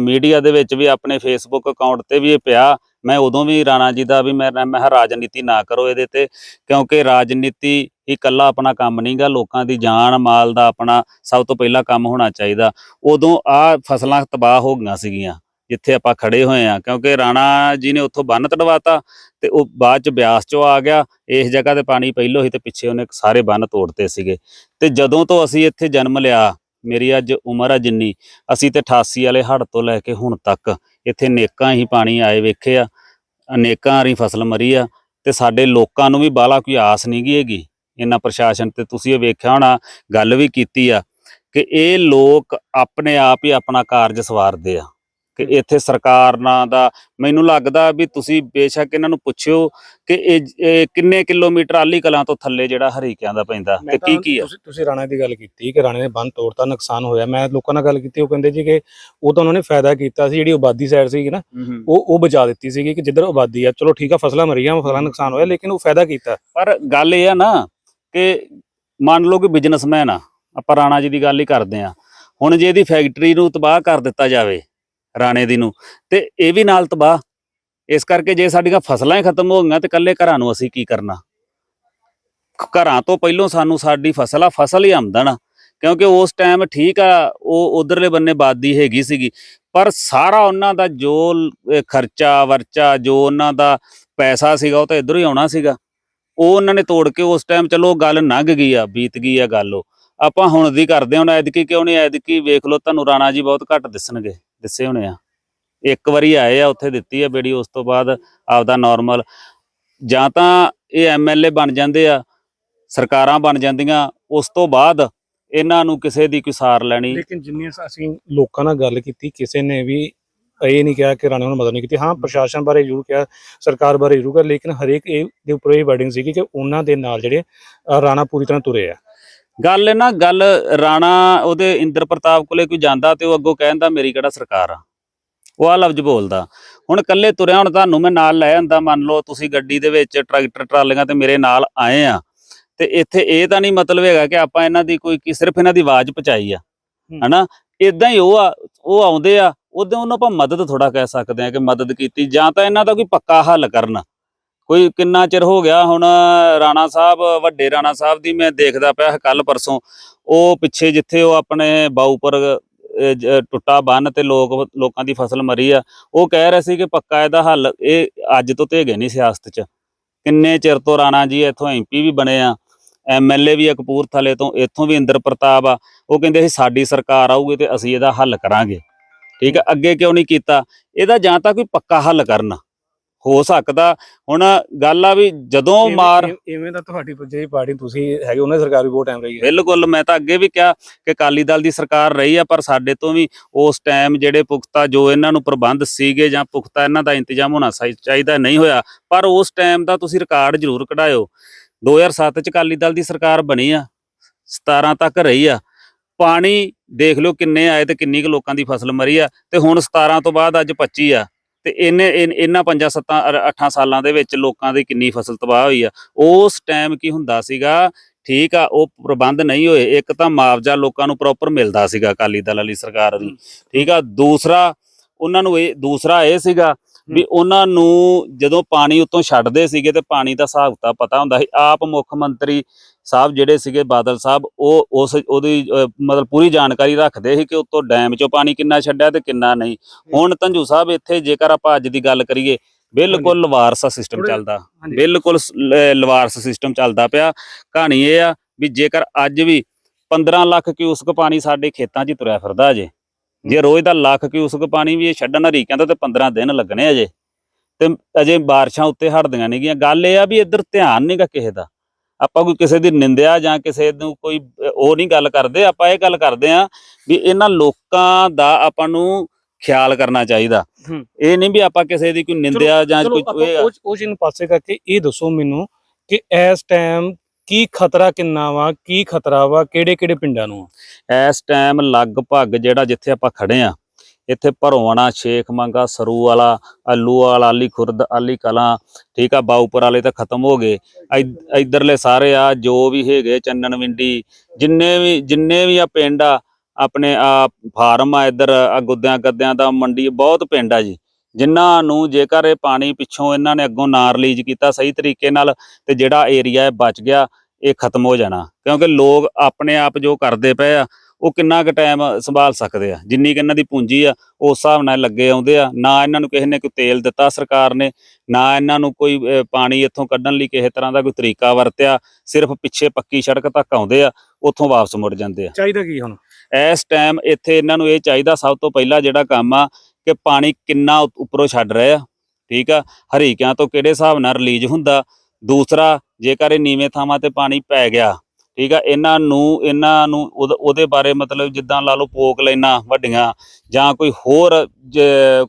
ਮੀਡੀਆ ਦੇ ਵਿੱਚ ਵੀ ਆਪਣੇ ਫੇਸਬੁੱਕ ਅਕਾਊਂਟ ਤੇ ਵੀ ਇਹ ਪਿਆ। ਮੈਂ ਉਦੋਂ ਵੀ ਰਾਣਾ ਜੀ ਦਾ ਵੀ ਮੈਂ ਮੈਂ ਕਿਹਾ ਰਾਜਨੀਤੀ ਨਾ ਕਰੋ ਇਹਦੇ ਤੇ, ਕਿਉਂਕਿ ਰਾਜਨੀਤੀ ਹੀ ਇਕੱਲਾ ਆਪਣਾ ਕੰਮ ਨਹੀਂਗਾ ਲੋਕਾਂ ਦੀ ਜਾਨ, ਮਾਲ ਦਾ ਆਪਣਾ ਸਭ ਤੋਂ ਪਹਿਲਾਂ ਕੰਮ ਹੋਣਾ ਚਾਹੀਦਾ। ਉਦੋਂ ਆ ਫਸਲਾਂ ਤਬਾਹ ਹੋ ਗਈਆਂ ਸੀਗੀਆਂ। ਜਿੱਥੇ ਆਪਾਂ ਖੜੇ ਹੋਏ ਆ ਕਿਉਂਕਿ ਰਾਣਾ ਜੀ ਨੇ ਉੱਥੋਂ ਬੰਨ ਤੜਵਾਤਾ ਤੇ ਉਹ ਬਾਅਦ ਚ ਬਿਆਸ ਚੋਂ ਆ ਗਿਆ, ਇਸ ਜਗ੍ਹਾ ਤੇ ਪਾਣੀ ਪਹਿਲੋਂ ਹੀ ਤੇ ਪਿੱਛੇ ਉਹਨੇ ਸਾਰੇ ਬੰਨ ਤੋੜਤੇ ਸੀਗੇ। ਤੇ ਜਦੋਂ ਤੋਂ ਅਸੀਂ ਇੱਥੇ ਜਨਮ ਲਿਆ, ਮੇਰੀ ਅੱਜ ਉਮਰ ਆ ਜਿੰਨੀ, ਅਸੀਂ ਤੇ 88 ਵਾਲੇ ਹੜ੍ਹ ਤੋਂ ਲੈ ਕੇ ਹੁਣ ਤੱਕ ਇੱਥੇ ਨੇਕਾਂ ਹੀ ਪਾਣੀ ਆਏ ਵੇਖੇ ਆ, ਅਨੇਕਾਂ ਵਾਰੀ ਫਸਲ ਮਰੀ ਆ ਤੇ ਸਾਡੇ ਲੋਕਾਂ ਨੂੰ ਵੀ ਬਾਲਾ ਕੋਈ ਆਸ ਨਹੀਂ ਗਈ ਹੈਗੀ। ਇਹਨਾਂ ਪ੍ਰਸ਼ਾਸਨ ਤੇ ਤੁਸੀਂ ਇਹ ਵੇਖਿਆ ਹੋਣਾ, ਗੱਲ ਵੀ ਕੀਤੀ ਆ ਕਿ ਇਹ ਲੋਕ ਆਪਣੇ ਆਪ ਹੀ ਆਪਣਾ ਕਾਰਜ ਸਵਾਰਦੇ ਆ। ਕਿ ਇੱਥੇ ਸਰਕਾਰ ਨਾਂ ਦਾ ਮੈਨੂੰ ਲੱਗਦਾ ਵੀ ਤੁਸੀਂ ਬੇਸ਼ੱਕ ਇਹਨਾਂ ਨੂੰ ਪੁੱਛਿਓ ਕਿ ਇਹ ਕਿੰਨੇ ਕਿਲੋਮੀਟਰ ਆਲੀ ਕਲਾਂ ਤੋਂ ਥੱਲੇ ਜਿਹੜਾ ਹਰੀਕਿਆਂ ਦਾ ਪੈਂਦਾ ਤੇ ਕੀ ਕੀ ਆ? ਤੁਸੀਂ ਤੁਸੀਂ ਰਾਣੇ ਦੀ ਗੱਲ ਕੀਤੀ ਕਿ ਰਾਣੇ ਨੇ ਬੰਨ ਤੋੜਤਾ ਨੁਕਸਾਨ ਹੋਇਆ। ਮੈਂ ਲੋਕਾਂ ਨਾਲ ਗੱਲ ਕੀਤੀ ਉਹ ਕਹਿੰਦੇ ਜੀ ਕਿ ਉਹ ਤਾਂ ਉਹਨਾਂ ਨੇ ਫਾਇਦਾ ਕੀਤਾ ਸੀ ਜਿਹੜੀ ਆਬਾਦੀ ਸਾਈਡ ਸੀਗੀ ਨਾ ਉਹ ਉਹ ਬਚਾ ਦਿੱਤੀ ਸੀਗੀ ਕਿ ਜਿੱਧਰ ਆਬਾਦੀ ਆ ਚਲੋ ਠੀਕ ਆ ਫਸਲਾਂ ਮਰੀਆਂ ਫਸਲਾਂ ਨੁਕਸਾਨ ਹੋਇਆ ਲੇਕਿਨ ਉਹ ਫਾਇਦਾ ਕੀਤਾ। ਪਰ ਗੱਲ ਇਹ ਆ ਨਾ ਕਿ ਮੰਨ ਲਓ ਕਿ ਬਿਜ਼ਨਸਮੈਨ ਆ ਆਪਾਂ ਰਾਣਾ ਜੀ ਦੀ ਗੱਲ ਹੀ ਕਰਦੇ ਆ। ਹੁਣ ਜੇ ਇਹਦੀ ਫੈਕਟਰੀ ਨੂੰ ਤਬਾਹ ਕਰ ਦਿੱਤਾ ਜਾਵੇ ਰਾਣੇ ਦੀ ਨੂੰ। ਤੇ ਇਹ ਵੀ ਨਾਲ ਤਬਾਹ। ਇਸ ਕਰਕੇ ਜੇ ਸਾਡੀਆਂ ਫਸਲਾਂ ਹੀ ਖਤਮ ਹੋ ਗਈਆਂ ਤੇ ਕੱਲੇ ਘਰਾਂ ਨੂੰ ਅਸੀਂ ਕੀ ਕਰਨਾ? ਘਰਾਂ ਤੋਂ ਪਹਿਲੋਂ ਸਾਨੂੰ ਸਾਡੀ ਫਸਲ ਆ ਫਸਲ ਹੀ ਆਮਦਨ ਆ। ਕਿਉਂਕਿ ਉਸ ਟਾਈਮ ਠੀਕ ਆ ਉਹ ਉਧਰਲੇ ਬੰਨੇ ਬਾਦੀ ਹੈਗੀ ਸੀਗੀ। ਪਰ ਸਾਰਾ ਉਹਨਾਂ ਦਾ ਜੋ ਖਰਚਾ ਵਰਚਾ ਜੋ ਉਹਨਾਂ ਦਾ ਪੈਸਾ ਸੀਗਾ ਉਹ ਤਾਂ ਇਧਰੋਂ ਹੀ ਆਉਣਾ ਸੀਗਾ। ਉਹ ਉਹਨਾਂ ਨੇ ਤੋੜ ਕੇ ਉਸ ਟਾਈਮ ਚਲੋ ਗੱਲ ਲੰਘ ਗਈ ਆ ਬੀਤ ਗਈ ਆ ਗੱਲ ਉਹ। ਆਪਾਂ ਹੁਣ ਦੀ ਕਰਦੇ ਹਾਂ, ਹੁਣ ਐਦਕੀ ਕਿਉਂ ਨਹੀਂ? ਐਦਕੀ ਵੇਖ ਲਓ ਤੁਹਾਨੂੰ ਰਾਣਾ ਜੀ ਬਹੁਤ ਘੱਟ ਦਿਸਣਗੇ। ਦਿਸੇ ਹੋਣੇ ਆ। ਇੱਕ ਵਾਰੀ ਆਏ ਆ, ਉੱਥੇ ਦਿੱਤੀ ਆ ਬੇੜੀ, ਉਸ ਤੋਂ ਬਾਅਦ ਆਪਦਾ ਨਾਰਮਲ ਜਾਂ ਤਾਂ ਇਹ ਐਮਐਲਏ ਬਣ ਜਾਂਦੇ ਆ, ਸਰਕਾਰਾਂ ਬਣ ਜਾਂਦੀਆਂ, ਉਸ ਤੋਂ ਬਾਅਦ ਇਹਨਾਂ ਨੂੰ ਕਿਸੇ ਦੀ ਕੋਈ ਸਾਰ ਲੈਣੀ। ਲੇਕਿਨ ਜਿੰਨੀ ਅਸੀਂ ਲੋਕਾਂ ਨਾਲ ਗੱਲ ਕੀਤੀ, ਕਿਸੇ ਨੇ ਵੀ ਇਹ ਨਹੀਂ ਕਿਹਾ ਕਿ ਰਾਣੇ ਨੂੰ ਮਦਦ ਨਹੀਂ ਕੀਤੀ। ਹਾਂ, ਪ੍ਰਸ਼ਾਸਨ ਬਾਰੇ ਜ਼ਰੂਰ ਕਿਹਾ, ਸਰਕਾਰ ਬਾਰੇ ਜ਼ਰੂਰ ਕਿਹਾ, ਲੇਕਿਨ ਹਰੇਕ ਇਹ ਦੇ ਉੱਪਰ ਇਹ ਵਰਡਿੰਗ ਸੀਗੀ ਕਿ ਉਹਨਾਂ ਦੇ ਨਾਲ ਜਿਹੜੇ ਰਾਣਾ ਪੂਰੀ ਤਰ੍ਹਾਂ ਤੁਰੇ ਆ। ਗੱਲ ਨਾ ਗੱਲ ਰਾਣਾ ਉਹਦੇ ਇੰਦਰ ਪ੍ਰਤਾਪ ਕੋਲੇ ਕੋਈ ਜਾਂਦਾ ਤੇ ਉਹ ਅੱਗੋਂ ਕਹਿੰਦਾ ਮੇਰੀ ਕਿਹੜਾ ਸਰਕਾਰ ਆ? ਉਹ ਆ ਲਫ਼ਜ਼ ਬੋਲਦਾ। ਹੁਣ ਕੱਲੇ ਤੁਰਿਆ ਹੁਣ ਤੁਹਾਨੂੰ ਮੈਂ ਨਾਲ ਲੈ ਆਂਦਾ ਮੰਨ ਲਓ ਤੁਸੀਂ ਗੱਡੀ ਦੇ ਵਿੱਚ ਟਰੈਕਟਰ ਟਰਾਲੀਆਂ ਤੇ ਮੇਰੇ ਨਾਲ ਆਏ ਆ। ਤੇ ਇੱਥੇ ਇਹ ਤਾਂ ਨਹੀਂ ਮਤਲਬ ਹੈਗਾ ਕਿ ਆਪਾਂ ਇਹਨਾਂ ਦੀ ਕੋਈ ਕੀ ਸਿਰਫ ਇਹਨਾਂ ਦੀ ਆਵਾਜ਼ ਪਹੁੰਚਾਈ ਆ। ਹਨਾ? ਇਦਾਂ ਹੀ ਉਹ ਆ ਉਹ ਆਉਂਦੇ ਆ ਉਦੋਂ ਉਹਨਾਂ ਆਪਾਂ ਮਦਦ ਥੋੜਾ ਕਹਿ ਸਕਦੇ ਆ ਕਿ ਮਦਦ ਕੀਤੀ ਜਾਂ ਤਾਂ ਇਹਨਾਂ ਦਾ ਕੋਈ ਪੱਕਾ ਹੱਲ ਕਰਨ। ਕੋਈ ਕਿੰਨਾ ਚਿਰ ਹੋ ਗਿਆ ਹੁਣ ਰਾਣਾ ਸਾਹਿਬ ਵੱਡੇ ਰਾਣਾ ਸਾਹਿਬ ਦੀ ਮੈਂ ਦੇਖਦਾ ਪਿਆ ਕੱਲ ਪਰਸੋਂ। ਉਹ ਪਿੱਛੇ ਜਿੱਥੇ ਉਹ ਆਪਣੇ ਬਾਊਪਰ ਅਹ, ਟੁੱਟਾ ਬੰਨ ਤੇ ਲੋਕ ਲੋਕਾਂ ਦੀ ਫਸਲ ਮਰੀ ਆ ਉਹ ਕਹਿ ਰਹੇ ਸੀ ਕਿ ਪੱਕਾ ਇਹਦਾ ਹੱਲ ਇਹ ਅੱਜ ਤੋਂ ਤੇ ਹੈਗੇ ਨਹੀਂ ਸਿਆਸਤ 'ਚ। ਕਿੰਨੇ ਚਿਰ ਤੋਂ ਰਾਣਾ ਜੀ ਇੱਥੋਂ ਐਮਪੀ ਵੀ ਬਣੇ ਆ ਐਮਐਲਏ ਵੀ ਆ ਕਪੂਰਥਲੇ ਤੋਂ ਇੱਥੋਂ ਵੀ ਇੰਦਰ ਪ੍ਰਤਾਪ ਆ। ਉਹ ਕਹਿੰਦੇ ਸੀ ਸਾਡੀ ਸਰਕਾਰ ਆਊਗੀ ਤੇ ਅਸੀਂ ਇਹਦਾ ਹੱਲ ਕਰਾਂਗੇ। ਠੀਕ ਆ ਅੱਗੇ ਕਿਉਂ ਨਹੀਂ ਕੀਤਾ? ਇਹਦਾ ਜਾਂ ਤਾਂ ਕੋਈ ਪੱਕਾ ਹੱਲ ਕਰਨ। ਹੋ ਸਕਦਾ। ਹੁਣ ਗੱਲ ਆ ਵੀ ਜਦੋਂ ਮਾਰ ਇਵੇਂ- ਤਾਂ ਤੁਹਾਡੀ ਜਿਹੜੀ ਪਾਰਟੀ ਤੁਸੀਂ ਹੈਗੇ ਉਹਨਾਂ ਦੀ ਸਰਕਾਰ ਵੀ ਬਹੁਤ ਟਾਈਮ ਰਹੀ ਹੈ। ਬਿਲਕੁਲ ਮੈਂ ਤਾਂ ਅੱਗੇ ਵੀ ਕਿਹਾ ਕਿ ਅਕਾਲੀ ਦਲ ਦੀ ਸਰਕਾਰ ਰਹੀ ਆ ਪਰ ਸਾਡੇ ਤੋਂ ਵੀ ਉਸ ਟਾਈਮ ਜਿਹੜੇ ਪੁਖਤਾ ਜੋ ਇਹਨਾਂ ਨੂੰ ਪ੍ਰਬੰਧ ਸੀਗੇ ਜਾਂ ਪੁਖਤਾ ਇਹਨਾਂ ਦਾ ਇੰਤਜ਼ਾਮ ਹੋਣਾ ਚਾਹੀ- ਚਾਹੀਦਾ ਨਹੀਂ ਹੋਇਆ ਪਰ ਉਸ ਟਾਈਮ ਦਾ ਤੁਸੀਂ ਰਿਕਾਰਡ ਜ਼ਰੂਰ ਕਢਾਇਓ। 2007 ਚ ਅਕਾਲੀ ਦਲ ਦੀ ਸਰਕਾਰ ਬਣੀ ਆ 17 ਤੱਕ ਰਹੀ ਆ। ਪਾਣੀ ਦੇਖ ਲਓ ਕਿੰਨੇ ਆਏ ਤੇ ਕਿੰਨੀ ਕੁ ਲੋਕਾਂ ਦੀ ਫਸਲ ਮਰੀ ਆ ਤੇ ਹੁਣ 17 ਤੋਂ ਬਾਅਦ ਅੱਜ 25 ਆ। ਤੇ ਇਹਨੇ ਇਹਨਾਂ 5 7 8 ਸਾਲਾਂ ਦੇ ਵਿੱਚ ਲੋਕਾਂ ਦੀ ਕਿੰਨੀ ਫਸਲ ਤਬਾਹ ਹੋਈ ਆ। ਉਸ ਟਾਈਮ ਕੀ ਹੁੰਦਾ ਸੀਗਾ ਠੀਕ ਆ ਉਹ ਪ੍ਰਬੰਧ ਨਹੀਂ ਹੋਏ ਇੱਕ ਤਾਂ ਮੁਆਵਜ਼ਾ ਲੋਕਾਂ ਨੂੰ ਪ੍ਰੋਪਰ ਮਿਲਦਾ ਸੀਗਾ ਅਕਾਲੀ ਦਲ ਵਾਲੀ ਸਰਕਾਰ ਦੀ ਠੀਕ ਆ। ਦੂਸਰਾ ਉਹਨਾਂ ਨੂੰ ਇਹ ਦੂਸਰਾ ਇਹ ਸੀਗਾ ਵੀ ਉਹਨਾਂ ਨੂੰ ਜਦੋਂ ਪਾਣੀ ਉੱਤੋਂ ਛੱਡਦੇ ਸੀਗੇ ਤੇ ਪਾਣੀ ਦਾ ਹਿਸਾਬ ਤਾਂ ਪਤਾ ਹੁੰਦਾ ਸੀ ਆਪ ਮੁੱਖ ਮੰਤਰੀ ਸਾਹਿਬ ਜਿਹੜੇ ਸੀਗੇ ਬਾਦਲ ਸਾਹਿਬ ਉਹ ਉਸ ਉਹਦੀ ਮਤਲਬ ਪੂਰੀ ਜਾਣਕਾਰੀ ਰੱਖਦੇ ਸੀ ਕਿ ਉੱਤੋਂ ਡੈਮ ਚੋਂ ਪਾਣੀ ਕਿੰਨਾ ਛੱਡਿਆ ਤੇ ਕਿੰਨਾ ਨਹੀਂ। ਹੁਣ ਧੰਜੂ ਸਾਹਿਬ ਇੱਥੇ ਜੇਕਰ ਆਪਾਂ ਅੱਜ ਦੀ ਗੱਲ ਕਰੀਏ ਬਿਲਕੁਲ ਲਵਾਰਸਾ ਸਿਸਟਮ ਚੱਲਦਾ। ਬਿਲਕੁਲ ਲਵਾਰਸ ਸਿਸਟਮ ਚੱਲਦਾ ਪਿਆ। ਕਹਾਣੀ ਇਹ ਆ ਵੀ ਜੇਕਰ ਅੱਜ ਵੀ 15 ਲੱਖ ਕਿਊਸਕ ਪਾਣੀ ਸਾਡੇ ਖੇਤਾਂ 'ਚ ਤੁਰਿਆ ਫਿਰਦਾ ਅਜੇ ਜੇ ਰੋਜ਼ ਦਾ ਲੱਖ ਕਿਊਸਕ ਪਾਣੀ ਵੀ ਇਹ ਛੱਡਣ ਹਰੀਕਿਆਂ ਤੋਂ ਤੇ 15 ਦਿਨ ਲੱਗਣੇ ਅਜੇ। ਤੇ ਅਜੇ ਬਾਰਿਸ਼ਾਂ ਉੱਤੇ ਹਟਦੀਆਂ ਨਹੀਂ ਗੀਆਂ। ਗੱਲ ਇਹ ਆ ਵੀ ਇੱਧਰ ਧਿਆਨ ਨਹੀਂਗਾ ਕਿਸੇ ਦਾ। ਆਪਾਂ ਕੋਈ ਕਿਸੇ ਦੀ ਨਿੰਦਿਆ ਜਾਂ ਕਿਸੇ ਨੂੰ ਕੋਈ ਉਹ ਨਹੀਂ ਗੱਲ ਕਰਦੇ। ਆਪਾਂ ਇਹ ਗੱਲ ਕਰਦੇ ਆ ਵੀ ਇਹਨਾਂ ਲੋਕਾਂ ਦਾ ਆਪਾਂ ਨੂੰ ਖਿਆਲ ਕਰਨਾ ਚਾਹੀਦਾ। ਇਹ ਨਹੀਂ ਵੀ ਆਪਾਂ ਕਿਸੇ ਦੀ ਕੋਈ ਨਿੰਦਿਆ ਜਾਂ ਕੋਈ ਉਹ ਚੀਜ਼ ਨੂੰ ਪਾਸੇ ਕਰਕੇ ਇਹ ਦੱਸੋ ਮੈਨੂੰ ਕਿ ਇਸ ਟਾਈਮ ਕੀ ਖਤਰਾ ਕਿੰਨਾ ਵਾ, ਕੀ ਖਤਰਾ ਵਾ, ਕਿਹੜੇ ਕਿਹੜੇ ਪਿੰਡਾਂ ਨੂੰ ਇਸ ਟਾਈਮ ਲਗਭਗ ਜਿਹੜਾ ਜਿੱਥੇ ਆਪਾਂ ਖੜੇ ਆ, ਇੱਥੇ ਭਰੋਣਾ ਸ਼ੇਖ ਮੰਗਾ ਸਰੂ ਵਾਲਾ ਅੱਲੂ ਵਾਲਾ ਅਲੀ ਖੁਰਦ ਆਲੀ ਕਲਾਂ ਠੀਕ ਆ ਬਾਉਪੁਰ ਵਾਲੇ ਤਾਂ ਖਤਮ ਹੋ ਗਏ। ਇਧ- ਇੱਧਰਲੇ ਸਾਰੇ ਆ, ਜੋ ਵੀ ਹੈਗੇ, ਚੰਨਣ ਵਿੰਡੀ, ਜਿੰਨੇ ਵੀ ਜਿੰਨੇ ਵੀ ਆ ਪਿੰਡ ਆ, ਆਪਣੇ ਆ ਫਾਰਮ ਆ ਇੱਧਰ, ਆ ਗੁੱਦਿਆਂ ਗੱਦਿਆਂ ਦਾ, ਮੰਡੀ, ਬਹੁਤ ਪਿੰਡ ਆ ਜੀ। ਜਿਨ੍ਹਾਂ ਨੂੰ ਜੇਕਰ ਇਹ ਪਾਣੀ ਪਿੱਛੋਂ ਇਹਨਾਂ ਨੇ ਅੱਗੋਂ ਨਾ ਰਿਲੀਜ਼ ਕੀਤਾ ਸਹੀ ਤਰੀਕੇ ਨਾਲ ਤੇ ਜਿਹੜਾ ਏਰੀਆ ਬਚ ਗਿਆ ਇਹ ਖਤਮ ਹੋ ਜਾਣਾ। ਕਿਉਂਕਿ ਲੋਕ ਆਪਣੇ ਆਪ ਜੋ ਕਰਦੇ ਪਏ ਆ ਉਹ ਕਿੰਨਾ ਕੁ ਟਾਈਮ ਸੰਭਾਲ ਸਕਦੇ ਆ। ਜਿੰਨੀ ਕਿ ਇਹਨਾਂ ਦੀ ਪੂੰਜੀ ਆ ਉਸ ਹਿਸਾਬ ਨਾਲ ਲੱਗੇ ਆਉਂਦੇ ਆ। ਨਾ ਇਹਨਾਂ ਨੂੰ ਕਿਸੇ ਨੇ ਕੋਈ ਤੇਲ ਦਿੱਤਾ ਸਰਕਾਰ ਨੇ ਨਾ ਇਹਨਾਂ ਨੂੰ ਕੋਈ ਪਾਣੀ ਇੱਥੋਂ ਕੱਢਣ ਲਈ ਕਿਸੇ ਤਰ੍ਹਾਂ ਦਾ ਕੋਈ ਤਰੀਕਾ ਵਰਤਿਆ। ਸਿਰਫ ਪਿੱਛੇ ਪੱਕੀ ਸੜਕ ਤੱਕ ਆਉਂਦੇ ਆ ਉੱਥੋਂ ਵਾਪਸ ਮੁੜ ਜਾਂਦੇ ਆ। ਚਾਹੀਦਾ ਕੀ ਹੁਣ? ਇਸ ਟਾਈਮ ਇੱਥੇ ਇਹਨਾਂ ਨੂੰ ਇਹ ਚਾਹੀਦਾ ਸਭ ਤੋਂ ਪਹਿਲਾਂ ਜਿਹੜਾ ਕੰਮ ਆ ਕਿ ਪਾਣੀ ਕਿੰਨਾ ਉੱਪਰੋਂ ਛੱਡ ਰਹੇ ਆ, ਠੀਕ ਆ? ਹਰੀਕਿਆਂ ਤੋਂ ਕਿਹੜੇ ਹਿਸਾਬ ਨਾਲ ਰਿਲੀਜ਼ ਹੁੰਦਾ? ਦੂਸਰਾ, ਜੇਕਰ ਇਹ ਨੀਵੇਂ ਥਾਵਾਂ ਤੇ ਪਾਣੀ ਪੈ ਗਿਆ, ਠੀਕ ਆ? ਇਹਨਾਂ ਨੂੰ ਇਹਨਾਂ ਨੂੰ ਉਹਦੇ ਬਾਰੇ ਮਤਲਬ ਜਿੱਦਾਂ ਲਾ ਲਓ ਪੋਕ ਲੈਣਾ ਵੱਡੀਆਂ, ਜਾਂ ਕੋਈ ਹੋਰ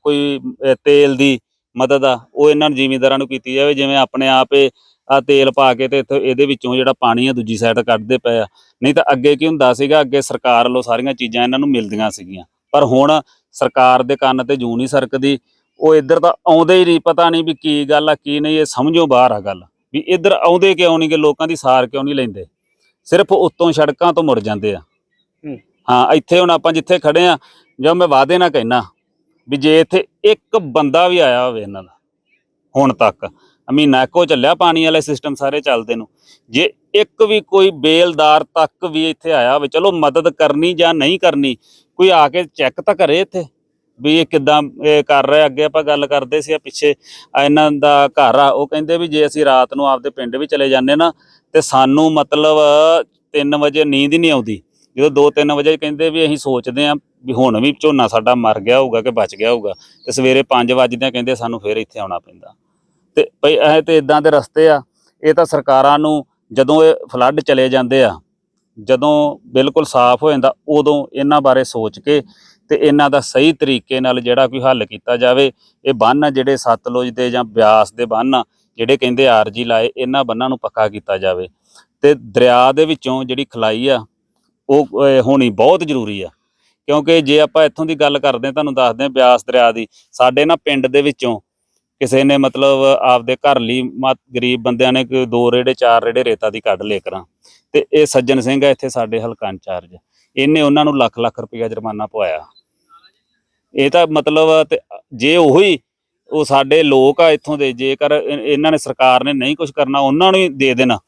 ਕੋਈ ਤੇਲ ਦੀ ਮਦਦ ਆ, ਉਹ ਇਹਨਾਂ ਨੂੰ ਜ਼ਿਮੀਂਦਾਰਾਂ ਨੂੰ ਕੀਤੀ ਜਾਵੇ, ਜਿਵੇਂ ਆਪਣੇ ਆਪੇ ਆ ਤੇਲ ਪਾ ਕੇ ਤੇ ਇੱਥੇ ਇਹਦੇ ਵਿੱਚੋਂ ਜਿਹੜਾ ਪਾਣੀ ਆ ਦੂਜੀ ਸਾਈਡ ਕੱਢਦੇ ਪਏ ਆ। ਨਹੀਂ ਤਾਂ ਅੱਗੇ ਕੀ ਹੁੰਦਾ ਸੀਗਾ, ਅੱਗੇ ਸਰਕਾਰ ਵੱਲੋਂ ਸਾਰੀਆਂ ਚੀਜ਼ਾਂ ਇਹਨਾਂ ਨੂੰ ਮਿਲਦੀਆਂ ਸੀਗੀਆਂ। ਪਰ ਹੁਣ ਸਰਕਾਰ ਦੇ ਕੰਨ ਤੇ ਜੂੰ ਨਹੀਂ ਸਰਕਦੀ ਉਹ ਇੱਧਰ ਤਾਂ ਆਉਂਦੇ ਹੀ ਨਹੀਂ ਪਤਾ ਨਹੀਂ ਵੀ ਕੀ ਗੱਲ ਆ ਕੀ ਨਹੀਂ ਇਹ ਸਮਝੋ ਬਾਹਰ ਆ ਗੱਲ ਵੀ ਇੱਧਰ ਆਉਂਦੇ ਕਿਉਂ ਨਹੀਂ ਕਿ ਲੋਕਾਂ ਦੀ ਸਾਰ ਕਿਉਂ ਨਹੀਂ ਲੈਂਦੇ ਸਿਰਫ ਉੱਤੋਂ ਸੜਕਾਂ ਤੋਂ ਮੁੜ ਜਾਂਦੇ ਆ ਹੂੰ। ਹਾਂ ਇੱਥੇ ਹੁਣ ਆਪਾਂ ਜਿੱਥੇ ਖੜੇ ਆ ਜੋ ਮੈਂ ਵਾਅਦੇ ਨਾ ਕਹਿਣਾ ਵੀ ਜੇ ਇੱਥੇ ਇੱਕ ਬੰਦਾ ਵੀ ਆਇਆ ਹੋਵੇ ਇਹਨਾਂ ਦਾ ਹੁਣ ਤੱਕ ਮਹੀਨਾ ਇੱਕੋ ਚੱਲਿਆ ਪਾਣੀ ਵਾਲੇ ਸਿਸਟਮ ਸਾਰੇ ਚੱਲਦੇ ਨੂੰ ਜੇ ਇੱਕ ਵੀ ਕੋਈ ਬੇਲਦਾਰ ਤੱਕ ਵੀ ਇੱਥੇ ਆਇਆ ਹੋਵੇ, ਚਲੋ ਮਦਦ ਕਰਨੀ ਜਾਂ ਨਹੀਂ ਕਰਨੀ, ਕੋਈ ਆ ਕੇ ਚੈੱਕ ਤਾਂ ਕਰੇ ਇੱਥੇ, ਵੀ ਇਹ ਕਿਦਾਂ ਕਰ ਰਿਹਾ, ਅੱਗੇ ਆਪਾਂ ਗੱਲ ਕਰਦੇ ਸੀ ਆ ਪਿੱਛੇ ਇਹਨਾਂ ਦਾ ਘਰ ਆ, ਉਹ ਕਹਿੰਦੇ ਵੀ ਜੇ ਅਸੀਂ ਰਾਤ ਨੂੰ ਆਪਦੇ ਪਿੰਡ ਵੀ ਚਲੇ ਜਾਂਦੇ ਨਾ, ਤੇ ਸਾਨੂੰ ਮਤਲਬ 3 ਵਜੇ ਨੀਂਦ ਹੀ ਨਹੀਂ ਆਉਂਦੀ। ਜਦੋਂ 2-3 ਵਜੇ ਕਹਿੰਦੇ ਵੀ ਅਸੀਂ ਸੋਚਦੇ ਆ ਵੀ ਹੁਣ ਵੀ ਝੋਨਾ ਸਾਡਾ ਮਰ ਗਿਆ ਹੋਊਗਾ ਕਿ ਬਚ ਗਿਆ ਹੋਊਗਾ, ਤੇ ਸਵੇਰੇ 5 ਵਜੇ ਕਹਿੰਦੇ ਸਾਨੂੰ ਫੇਰ ਇੱਥੇ ਆਉਣਾ ਪੈਂਦਾ। ਤੇ ਭਈ ਇਹ ਤੇ ਇਦਾਂ ਦੇ ਰਸਤੇ ਆ, ਇਹ ਤਾਂ ਸਰਕਾਰਾਂ ਨੂੰ ਜਦੋਂ ਇਹ ਫਲੱਡ ਚਲੇ ਜਾਂਦੇ ਆ, ਜਦੋਂ ਬਿਲਕੁਲ ਸਾਫ਼ ਹੋ ਜਾਂਦਾ, ਉਦੋਂ ਇਹਨਾਂ ਬਾਰੇ ਸੋਚ ਕੇ ਤੇ ਇਹਨਾਂ ਦਾ ਸਹੀ ਤਰੀਕੇ ਨਾਲ ਜਿਹੜਾ ਕੋਈ ਹੱਲ ਕੀਤਾ ਜਾਵੇ, ਇਹ ਬੰਨ ਜਿਹੜੇ ਸਤਲੁਜ ਦੇ ਜਾਂ ਬਿਆਸ ਦੇ ਬੰਨ ਆ, ਜਿਹੜੇ ਕਹਿੰਦੇ ਆਰਜੀ ਲਾਏ, ਇਹਨਾਂ ਬੰਨਾਂ ਨੂੰ ਪੱਕਾ ਕੀਤਾ ਜਾਵੇ। ਤੇ ਦਰਿਆ ਦੇ ਵਿੱਚੋਂ ਜਿਹੜੀ ਖਲਾਈ ਆ, ਉਹ ਹੋਣੀ ਬਹੁਤ ਜ਼ਰੂਰੀ ਆ। ਕਿਉਂਕਿ ਜੇ ਆਪਾਂ ਇੱਥੋਂ ਦੀ ਗੱਲ ਕਰਦੇ ਹਾਂ, ਤੁਹਾਨੂੰ ਦੱਸਦੇ ਹਾਂ ਬਿਆਸ ਦਰਿਆ ਦੀ, ਸਾਡੇ ਨਾ ਪਿੰਡ ਦੇ ਵਿੱਚੋਂ ਕਿਸੇ ਨੇ ਮਤਲਬ ਆਪਦੇ ਘਰ ਲਈ ਮਤ ਗਰੀਬ ਬੰਦਿਆਂ ਨੇ ਕੋਈ ਦੋ ਰੇੜੇ, ਚਾਰ ਰੇੜੇ ਰੇਤਾ ਦੀ ਕੱਢ ਲੇ ਕਰਾਂ। ਤੇ ਇਹ ਸੱਜਣ ਸਿੰਘ ਆ ਇੱਥੇ ਸਾਡੇ ਹਲਕਾ ਇੰਚਾਰਜ। ਇਹਨੇ ਉਹਨਾਂ ਨੂੰ ਲੱਖ ਲੱਖ ਰੁਪਇਆ ਜੁਰਮਾਨਾ ਪਵਾਇਆ। ਇਹ ਤਾਂ ਮਤਲਬ ਤੇ ਜੇ ਉਹੀ ਉਹ ਸਾਡੇ ਲੋਕ ਆ ਇੱਥੋਂ ਦੇ, ਜੇਕਰ ਇਹਨਾਂ ਨੇ ਸਰਕਾਰ ਨੇ ਨਹੀਂ ਕੁਝ ਕਰਨਾ, ਉਹਨਾਂ ਨੂੰ ਹੀ ਦੇ ਦੇਣਾ।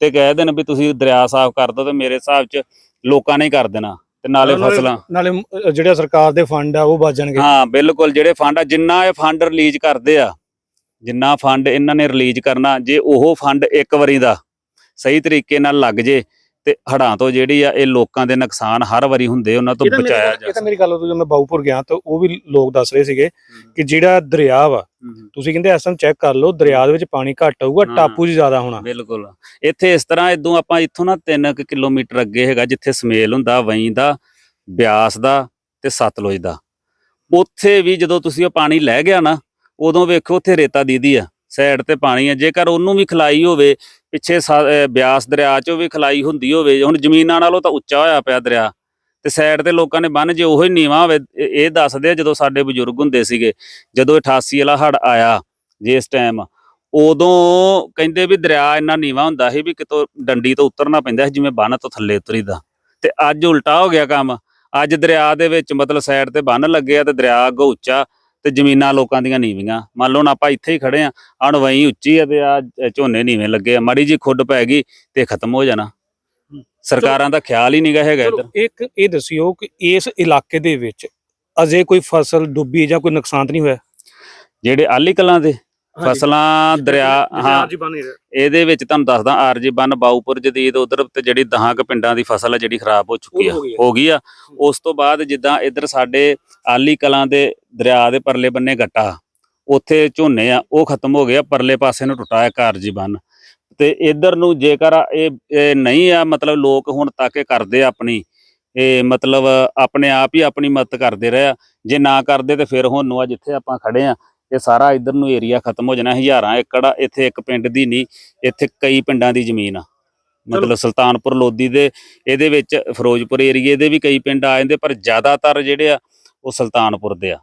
ਤੇ ਕਹਿ ਦੇਣ ਵੀ ਤੁਸੀਂ ਦਰਿਆ ਸਾਫ਼ ਕਰ ਦਿਓ ਤੇ ਮੇਰੇ ਹਿਸਾਬ 'ਚ ਲੋਕਾਂ ਨੇ ਕਰ ਦੇਣਾ। ਤੇ ਨਾਲੇ ਫਸਲਾਂ। ਨਾਲੇ ਅ, ਜਿਹੜੇ ਸਰਕਾਰ ਦੇ ਫੰਡ ਆ ਉਹ ਬਚ ਜਾਣਗੇ। ਹਾਂ ਬਿਲਕੁਲ ਜਿਹੜੇ ਫੰਡ ਆ ਜਿੰਨਾ ਇਹ ਫੰਡ ਰਿਲੀਜ਼ ਕਰਦੇ ਆ ਜਿੰਨਾ ਫੰਡ ਇਹਨਾਂ ਨੇ ਰਿਲੀਜ਼ ਕਰਨਾ ਜੇ ਉਹ ਫੰਡ ਇੱਕ ਵਾਰੀ ਦਾ ਸਹੀ ਤਰੀਕੇ ਨਾਲ ਲੱਗ ਜੇ ਤੇ ਹੜਾਂ ਤੋਂ ਜਿਹੜੀ ਆ ਇਹ ਲੋਕਾਂ ਦੇ ਨੁਕਸਾਨ ਹਰ ਵਾਰੀ ਹੁੰਦੇ ਉਹਨਾਂ ਤੋਂ ਬਚਾਇਆ ਜਾ ਇਹ ਤਾਂ ਮੇਰੀ ਗੱਲ ਉਦੋਂ ਜਦੋਂ ਮੈਂ ਬਾਊਪੁਰ ਗਿਆ ਤਾਂ ਉਹ ਵੀ ਲੋਕ ਦੱਸ ਰਹੇ ਸੀਗੇ ਕਿ ਜਿਹੜਾ ਦਰਿਆ ਵਾ ਤੁਸੀਂ ਕਹਿੰਦੇ ਟਾਈਮ ਚੈੱਕ ਕਰ ਲਓ ਦਰਿਆ ਦੇ ਵਿੱਚ ਪਾਣੀ ਘੱਟ ਆਊਗਾ। ਟਾਪੂ 'ਚ ਜ਼ਿਆਦਾ ਹੋਣਾ। ਬਿਲਕੁਲ। ਇੱਥੇ ਇਸ ਤਰ੍ਹਾਂ ਇਦੋਂ ਆਪਾਂ ਇੱਥੋਂ ਨਾ 3 ਕਿਲੋਮੀਟਰ ਅੱਗੇ ਹੈਗਾ ਜਿੱਥੇ ਸਮੇਲ ਹੁੰਦਾ ਵਈ ਦਾ ਬਿਆਸ ਦਾ ਤੇ ਸਤਲੁਜ ਦਾ। ਉੱਥੇ ਵੀ ਜਦੋਂ ਤੁਸੀਂ ਉਹ ਪਾਣੀ ਲੈ ਗਿਆ ਨਾ ਉਦੋਂ ਵੇਖੋ ਉੱਥੇ ਰੇਤਾ ਦੀਦੀ ਆ ਸਾਈਡ ਤੇ ਪਾਣੀ ਆ। ਜੇਕਰ ਉਹਨੂੰ ਵੀ ਖਲਾਈ ਹੋਵੇ ਪਿੱਛੇ ਬਿਆਸ ਦਰਿਆ 'ਚੋਂ ਵੀ ਖਲਾਈ ਹੁੰਦੀ ਹੋਵੇ, ਹੁਣ ਜ਼ਮੀਨਾਂ ਨਾਲੋਂ ਤਾਂ ਉੱਚਾ ਹੋਇਆ ਪਿਆ ਦਰਿਆ। ਤੇ ਸਾਈਡ ਤੇ ਲੋਕਾਂ ਨੇ ਬੰਨ ਜੇ ਉਹੀ ਨੀਵਾ ਹੋਵੇ, ਇਹ- ਇਹ ਦੱਸਦੇ ਆ ਜਦੋਂ ਸਾਡੇ ਬਜ਼ੁਰਗ ਹੁੰਦੇ ਸੀਗੇ, ਜਦੋਂ 88 ਵਾਲਾ ਹੜ ਆਇਆ ਜਿਸ ਟਾਈਮ ਉਦੋਂ ਕਹਿੰਦੇ ਵੀ ਦਰਿਆ ਇੰਨਾ ਨੀਵਾ ਹੁੰਦਾ ਸੀ ਵੀ ਕਿਤੋਂ ਡੰਡੀ ਤੋਂ ਉਤਰਨਾ ਪੈਂਦਾ ਸੀ, ਜਿਵੇਂ ਬੰਨ ਤੋਂ ਥੱਲੇ ਉਤਰੀਦਾ। ਤੇ ਅੱਜ ਉਲਟਾ ਹੋ ਗਿਆ ਕੰਮ। ਅੱਜ ਦਰਿਆ ਦੇ ਵਿੱਚ ਮਤਲਬ ਸਾਈਡ ਤੇ ਬੰਨ ਲੱਗੇ ਆ ਤੇ ਦਰਿਆ ਅੱਗੋਂ ਉੱਚਾ ਤੇ ਜ਼ਮੀਨਾਂ ਲੋਕਾਂ ਦੀਆਂ ਨੀਵੀਆਂ। ਮੰਨ ਲਓ ਹੁਣ ਆਪਾਂ ਇੱਥੇ ਹੀ ਖੜੇ ਆ ਹਣ ਵਈ ਉੱਚੀ ਆ ਤੇ ਆ ਝੋਨੇ ਨੀਵੇਂ ਲੱਗੇ ਆ ਮਾੜੀ ਜੀ ਖੁੱਡ ਪੈ ਗਈ ਤੇ ਖਤਮ ਹੋ ਜਾਣਾ। ਸਰਕਾਰਾਂ ਦਾ ਖਿਆਲ ਹੀ ਨਹੀਂਗਾ ਹੈਗਾ ਇੱਧਰ। ਇੱਕ ਇਹ ਦੱਸਿਓ ਕਿ ਇਸ ਇਲਾਕੇ ਦੇ ਵਿੱਚ ਅਜੇ ਕੋਈ ਫਸਲ ਡੁੱਬੀ ਜਾਂ ਕੋਈ ਨੁਕਸਾਨ ਨਹੀਂ ਹੋਇਆ? ਜਿਹੜੇ ਆਲੀ ਕਲਾਂ ਦੇ ਫਸਲਾਂ ਦਰਿਆ ਹਾਂ। ਇਹਦੇ ਵਿੱਚ ਤੁਹਾਨੂੰ ਦੱਸਦਾ ਆਰਜੀ ਬੰਨ ਬਾਊਪੁਰ ਜਦੀਦ ਉਧਰ ਤੇ ਜਿਹੜੀ ਦਹਾਂ ਕੁ ਪਿੰਡਾਂ ਦੀ ਫਸਲ ਆ ਜਿਹੜੀ ਖਰਾਬ ਹੋ ਚੁੱਕੀ ਆ ਹੋ ਗਈ ਆ। ਹੋ ਉਸ ਤੋਂ ਬਾਅਦ ਜਿੱਦਾਂ ਇੱਧਰ ਸਾਡੇ ਆਲੀ ਕਲਾਂ ਦੇ ਦਰਿਆ ਦੇ ਪਰਲੇ ਬੰਨੇ ਗੱਟਾ ਉੱਥੇ ਝੋਨੇ ਆ ਉਹ ਖਤਮ ਹੋ ਗਿਆ ਪਰਲੇ ਪਾਸੇ ਨੂੰ ਟੁੱਟਾ ਹੈ ਕਾਰਜੀ ਬੰਨ। ਤੇ ਇੱਧਰ ਨੂੰ ਜੇਕਰ ਇਹ ਨਹੀਂ ਆ ਮਤਲਬ ਲੋਕ ਹੁਣ ਤੱਕ ਕਰਦੇ ਆਪਣੀ ਇਹ ਮਤਲਬ ਆਪਣੇ ਆਪ ਹੀ ਆਪਣੀ ਮਦਦ ਕਰਦੇ ਰਹੇ ਆ। ਜੇ ਨਾ ਕਰਦੇ ਤੇ ਫਿਰ ਹੁਣ ਨੂੰ ਆ ਜਿੱਥੇ ਆਪਾਂ ਖੜੇ ਆ ਇਹ ਸਾਰਾ ਇੱਧਰ ਨੂੰ ਏਰੀਆ ਖਤਮ ਹੋ ਜਾਣਾ ਹਜ਼ਾਰਾਂ ਏਕੜ ਆ ਇੱਥੇ ਇੱਕ ਪਿੰਡ ਦੀ ਨਹੀਂ ਇੱਥੇ ਕਈ ਪਿੰਡਾਂ ਦੀ ਜ਼ਮੀਨ ਆ। ਮਤਲਬ ਸੁਲਤਾਨਪੁਰ ਲੋਧੀ ਦੇ ਇਹਦੇ ਵਿੱਚ ਫਿਰੋਜ਼ਪੁਰ ਏਰੀਏ ਦੇ ਵੀ ਕਈ ਪਿੰਡ ਆ ਜਾਂਦੇ ਪਰ ਜ਼ਿਆਦਾਤਰ ਜਿਹੜੇ ਆ ਉਹ ਸੁਲਤਾਨਪੁਰ ਦੇ ਆ।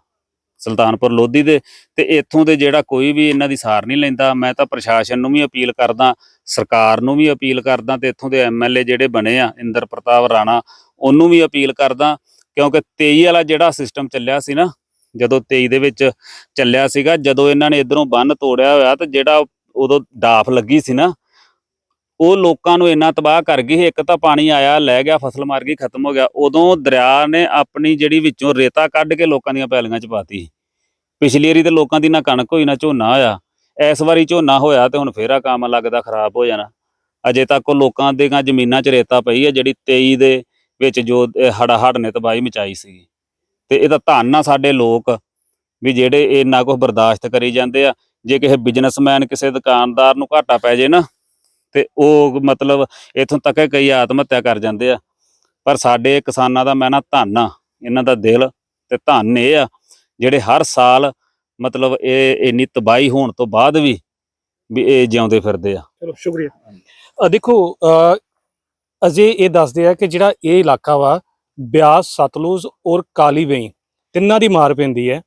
ਸੁਲਤਾਨਪੁਰ ਲੋਧੀ ਦੇ ਤੇ ਇੱਥੋਂ ਦੇ ਜਿਹੜਾ ਕੋਈ ਵੀ ਇਹਨਾਂ ਦੀ ਸਾਰ ਨਹੀਂ ਲੈਂਦਾ ਮੈਂ ਤਾਂ ਪ੍ਰਸ਼ਾਸਨ ਨੂੰ ਵੀ ਅਪੀਲ ਕਰਦਾ ਸਰਕਾਰ ਨੂੰ ਵੀ ਅਪੀਲ ਕਰਦਾ ਤੇ ਇੱਥੋਂ ਦੇ ਐਮਐਲਏ ਜਿਹੜੇ ਬਣੇ ਆ ਇੰਦਰ ਪ੍ਰਤਾਪ ਰਾਣਾ ਉਹਨੂੰ ਵੀ ਅਪੀਲ ਕਰਦਾ ਕਿਉਂਕਿ 23 ਵਾਲਾ ਜਿਹੜਾ ਸਿਸਟਮ ਚੱਲਿਆ ਸੀ ਨਾ ਜਦੋਂ 23 ਦੇ ਵਿੱਚ ਚੱਲਿਆ ਸੀਗਾ, ਜਦੋਂ ਇਹਨਾਂ ਨੇ ਇਧਰੋਂ ਬੰਨ ਤੋੜਿਆ ਹੋਇਆ ਤੇ ਜਿਹੜਾ ਉਦੋਂ ਡਾਫ ਲੱਗੀ ਸੀ ਨਾ, ਉਹ ਲੋਕਾਂ ਨੂੰ ਇੰਨਾ ਤਬਾਹ ਕਰ ਗਈ ਸੀ। ਇੱਕ ਤਾਂ ਪਾਣੀ ਆਇਆ, ਲੈ ਗਿਆ, ਫਸਲ ਮਾਰ ਗਈ, ਖਤਮ ਹੋ ਗਿਆ। ਉਦੋਂ ਦਰਿਆ ਨੇ ਆਪਣੀ ਜਿਹੜੀ ਵਿੱਚੋਂ ਰੇਤਾ ਕੱਢ ਕੇ ਲੋਕਾਂ ਦੀਆਂ ਪੈਲੀਆਂ ਚ ਪਾਤੀ ਪਿਛਲੀ ਵਾਰੀ ਤੇ ਲੋਕਾਂ ਦੀ ਨਾ ਕਣਕ ਹੋਈ, ਨਾ ਝੋਨਾ ਹੋਇਆ। ਇਸ ਵਾਰੀ ਝੋਨਾ ਹੋਇਆ ਤੇ ਹੁਣ ਫੇਰ ਆ ਕੰਮ ਲੱਗਦਾ ਖਰਾਬ ਹੋ ਜਾਣਾ। ਅਜੇ ਤੱਕ ਉਹ ਲੋਕਾਂ ਦੇ ਜ਼ਮੀਨਾਂ 'ਚ ਰੇਤਾ ਪਈ ਹੈ ਜਿਹੜੀ 23 ਦੇ ਵਿੱਚ ਜੋ ਹੜਾ ਹੜ ਨੇ ਤਬਾਹੀ ਮਚਾਈ ਸੀ ਤੇ ਇਹਦਾ ਧੰਨ ਆ ਸਾਡੇ ਲੋਕ ਵੀ ਜਿਹੜੇ ਇੰਨਾ ਕੁਝ ਬਰਦਾਸ਼ਤ ਕਰੀ ਜਾਂਦੇ ਆ। ਜੇ ਕਿਸੇ ਬਿਜ਼ਨਸਮੈਨ ਕਿਸੇ ਦੁਕਾਨਦਾਰ ਨੂੰ ਘਾਟਾ ਪੈ ਜੇ ਨਾ ਤੇ ਉਹ ਮਤਲਬ ਇਥੋਂ ਤੱਕ ਕਈ ਆਤਮ ਹੱਤਿਆ ਕਰ ਜਾਂਦੇ ਆ। ਪਰ ਸਾਡੇ ਕਿਸਾਨਾਂ ਦਾ ਮੈਂ ਨਾ ਧੰਨ ਆ ਇਹਨਾਂ ਦਾ ਦਿਲ ਤੇ ਧੰਨ ਇਹ ਆ ਜਿਹੜੇ ਹਰ ਸਾਲ ਮਤਲਬ ਇਹ ਇੰਨੀ ਤਬਾਹੀ ਹੋਣ ਤੋਂ ਬਾਅਦ ਵੀ ਵੀ ਇਹ ਜਿਉਂਦੇ ਫਿਰਦੇ ਆ। ਚਲੋ ਸ਼ੁਕਰੀਆ। ਦੇਖੋ ਅ, ਅਜੇ ਇਹ ਦੱਸਦੇ ਆ ਕਿ ਜਿਹੜਾ ਇਹ ਇਲਾਕਾ ਵਾ ਬਿਆਸ, ਸਤਲੁਜ ਔਰ ਕਾਲੀ ਵੇਈ ਤਿੰਨਾਂ ਦੀ ਮਾਰ ਪੈਂਦੀ ਹੈ।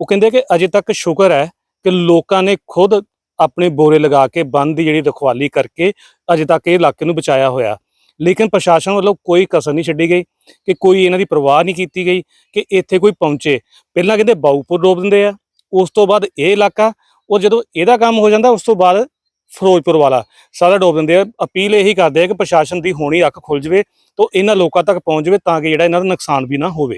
ਉਹ ਕਹਿੰਦੇ ਕਿ ਅਜੇ ਤੱਕ ਸ਼ੁਕਰ ਹੈ ਕਿ ਲੋਕਾਂ ਨੇ ਖੁਦ ਆਪਣੇ ਬੋਰੇ ਲਗਾ ਕੇ ਬੰਦ ਦੀ ਜਿਹੜੀ ਰਖਵਾਲੀ ਕਰਕੇ ਅਜੇ ਤੱਕ ਇਹ ਇਲਾਕੇ ਨੂੰ ਬਚਾਇਆ ਹੋਇਆ। ਲੇਕਿਨ ਪ੍ਰਸ਼ਾਸਨ ਵੱਲੋਂ ਕੋਈ ਕਸਰ ਨਹੀਂ ਛੱਡੀ ਗਈ ਕਿ ਕੋਈ ਇਹਨਾਂ ਦੀ ਪਰਵਾਹ ਨਹੀਂ ਕੀਤੀ ਗਈ ਕਿ ਇੱਥੇ ਕੋਈ ਪਹੁੰਚੇ। ਪਹਿਲਾਂ ਕਹਿੰਦੇ ਬਾਊਪੁਰ ਡੋਬ ਦਿੰਦੇ ਆ, ਉਸ ਤੋਂ ਬਾਅਦ ਇਹ ਇਲਾਕਾ ਉਹ ਜਦੋਂ ਇਹਦਾ ਕੰਮ ਹੋ ਜਾਂਦਾ ਉਸ ਤੋਂ ਬਾਅਦ ਫਿਰੋਜ਼ਪੁਰ ਵਾਲਾ। ਸਾਰਾ ਡੋਬ ਦਿੰਦੇ ਆ। ਅਪੀਲ ਇਹੀ ਕਰਦੇ ਆ ਕਿ ਪ੍ਰਸ਼ਾਸਨ ਦੀ ਹੋਣੀ ਅੱਖ ਖੁੱਲ ਜਵੇ ਤੋਂ ਇਹਨਾਂ ਲੋਕਾਂ ਤੱਕ ਪਹੁੰਚ ਜਵੇ ਤਾਂ ਕਿ ਜਿਹੜਾ ਇਹਨਾਂ ਦਾ ਨੁਕਸਾਨ ਵੀ ਨਾ ਹੋਵੇ।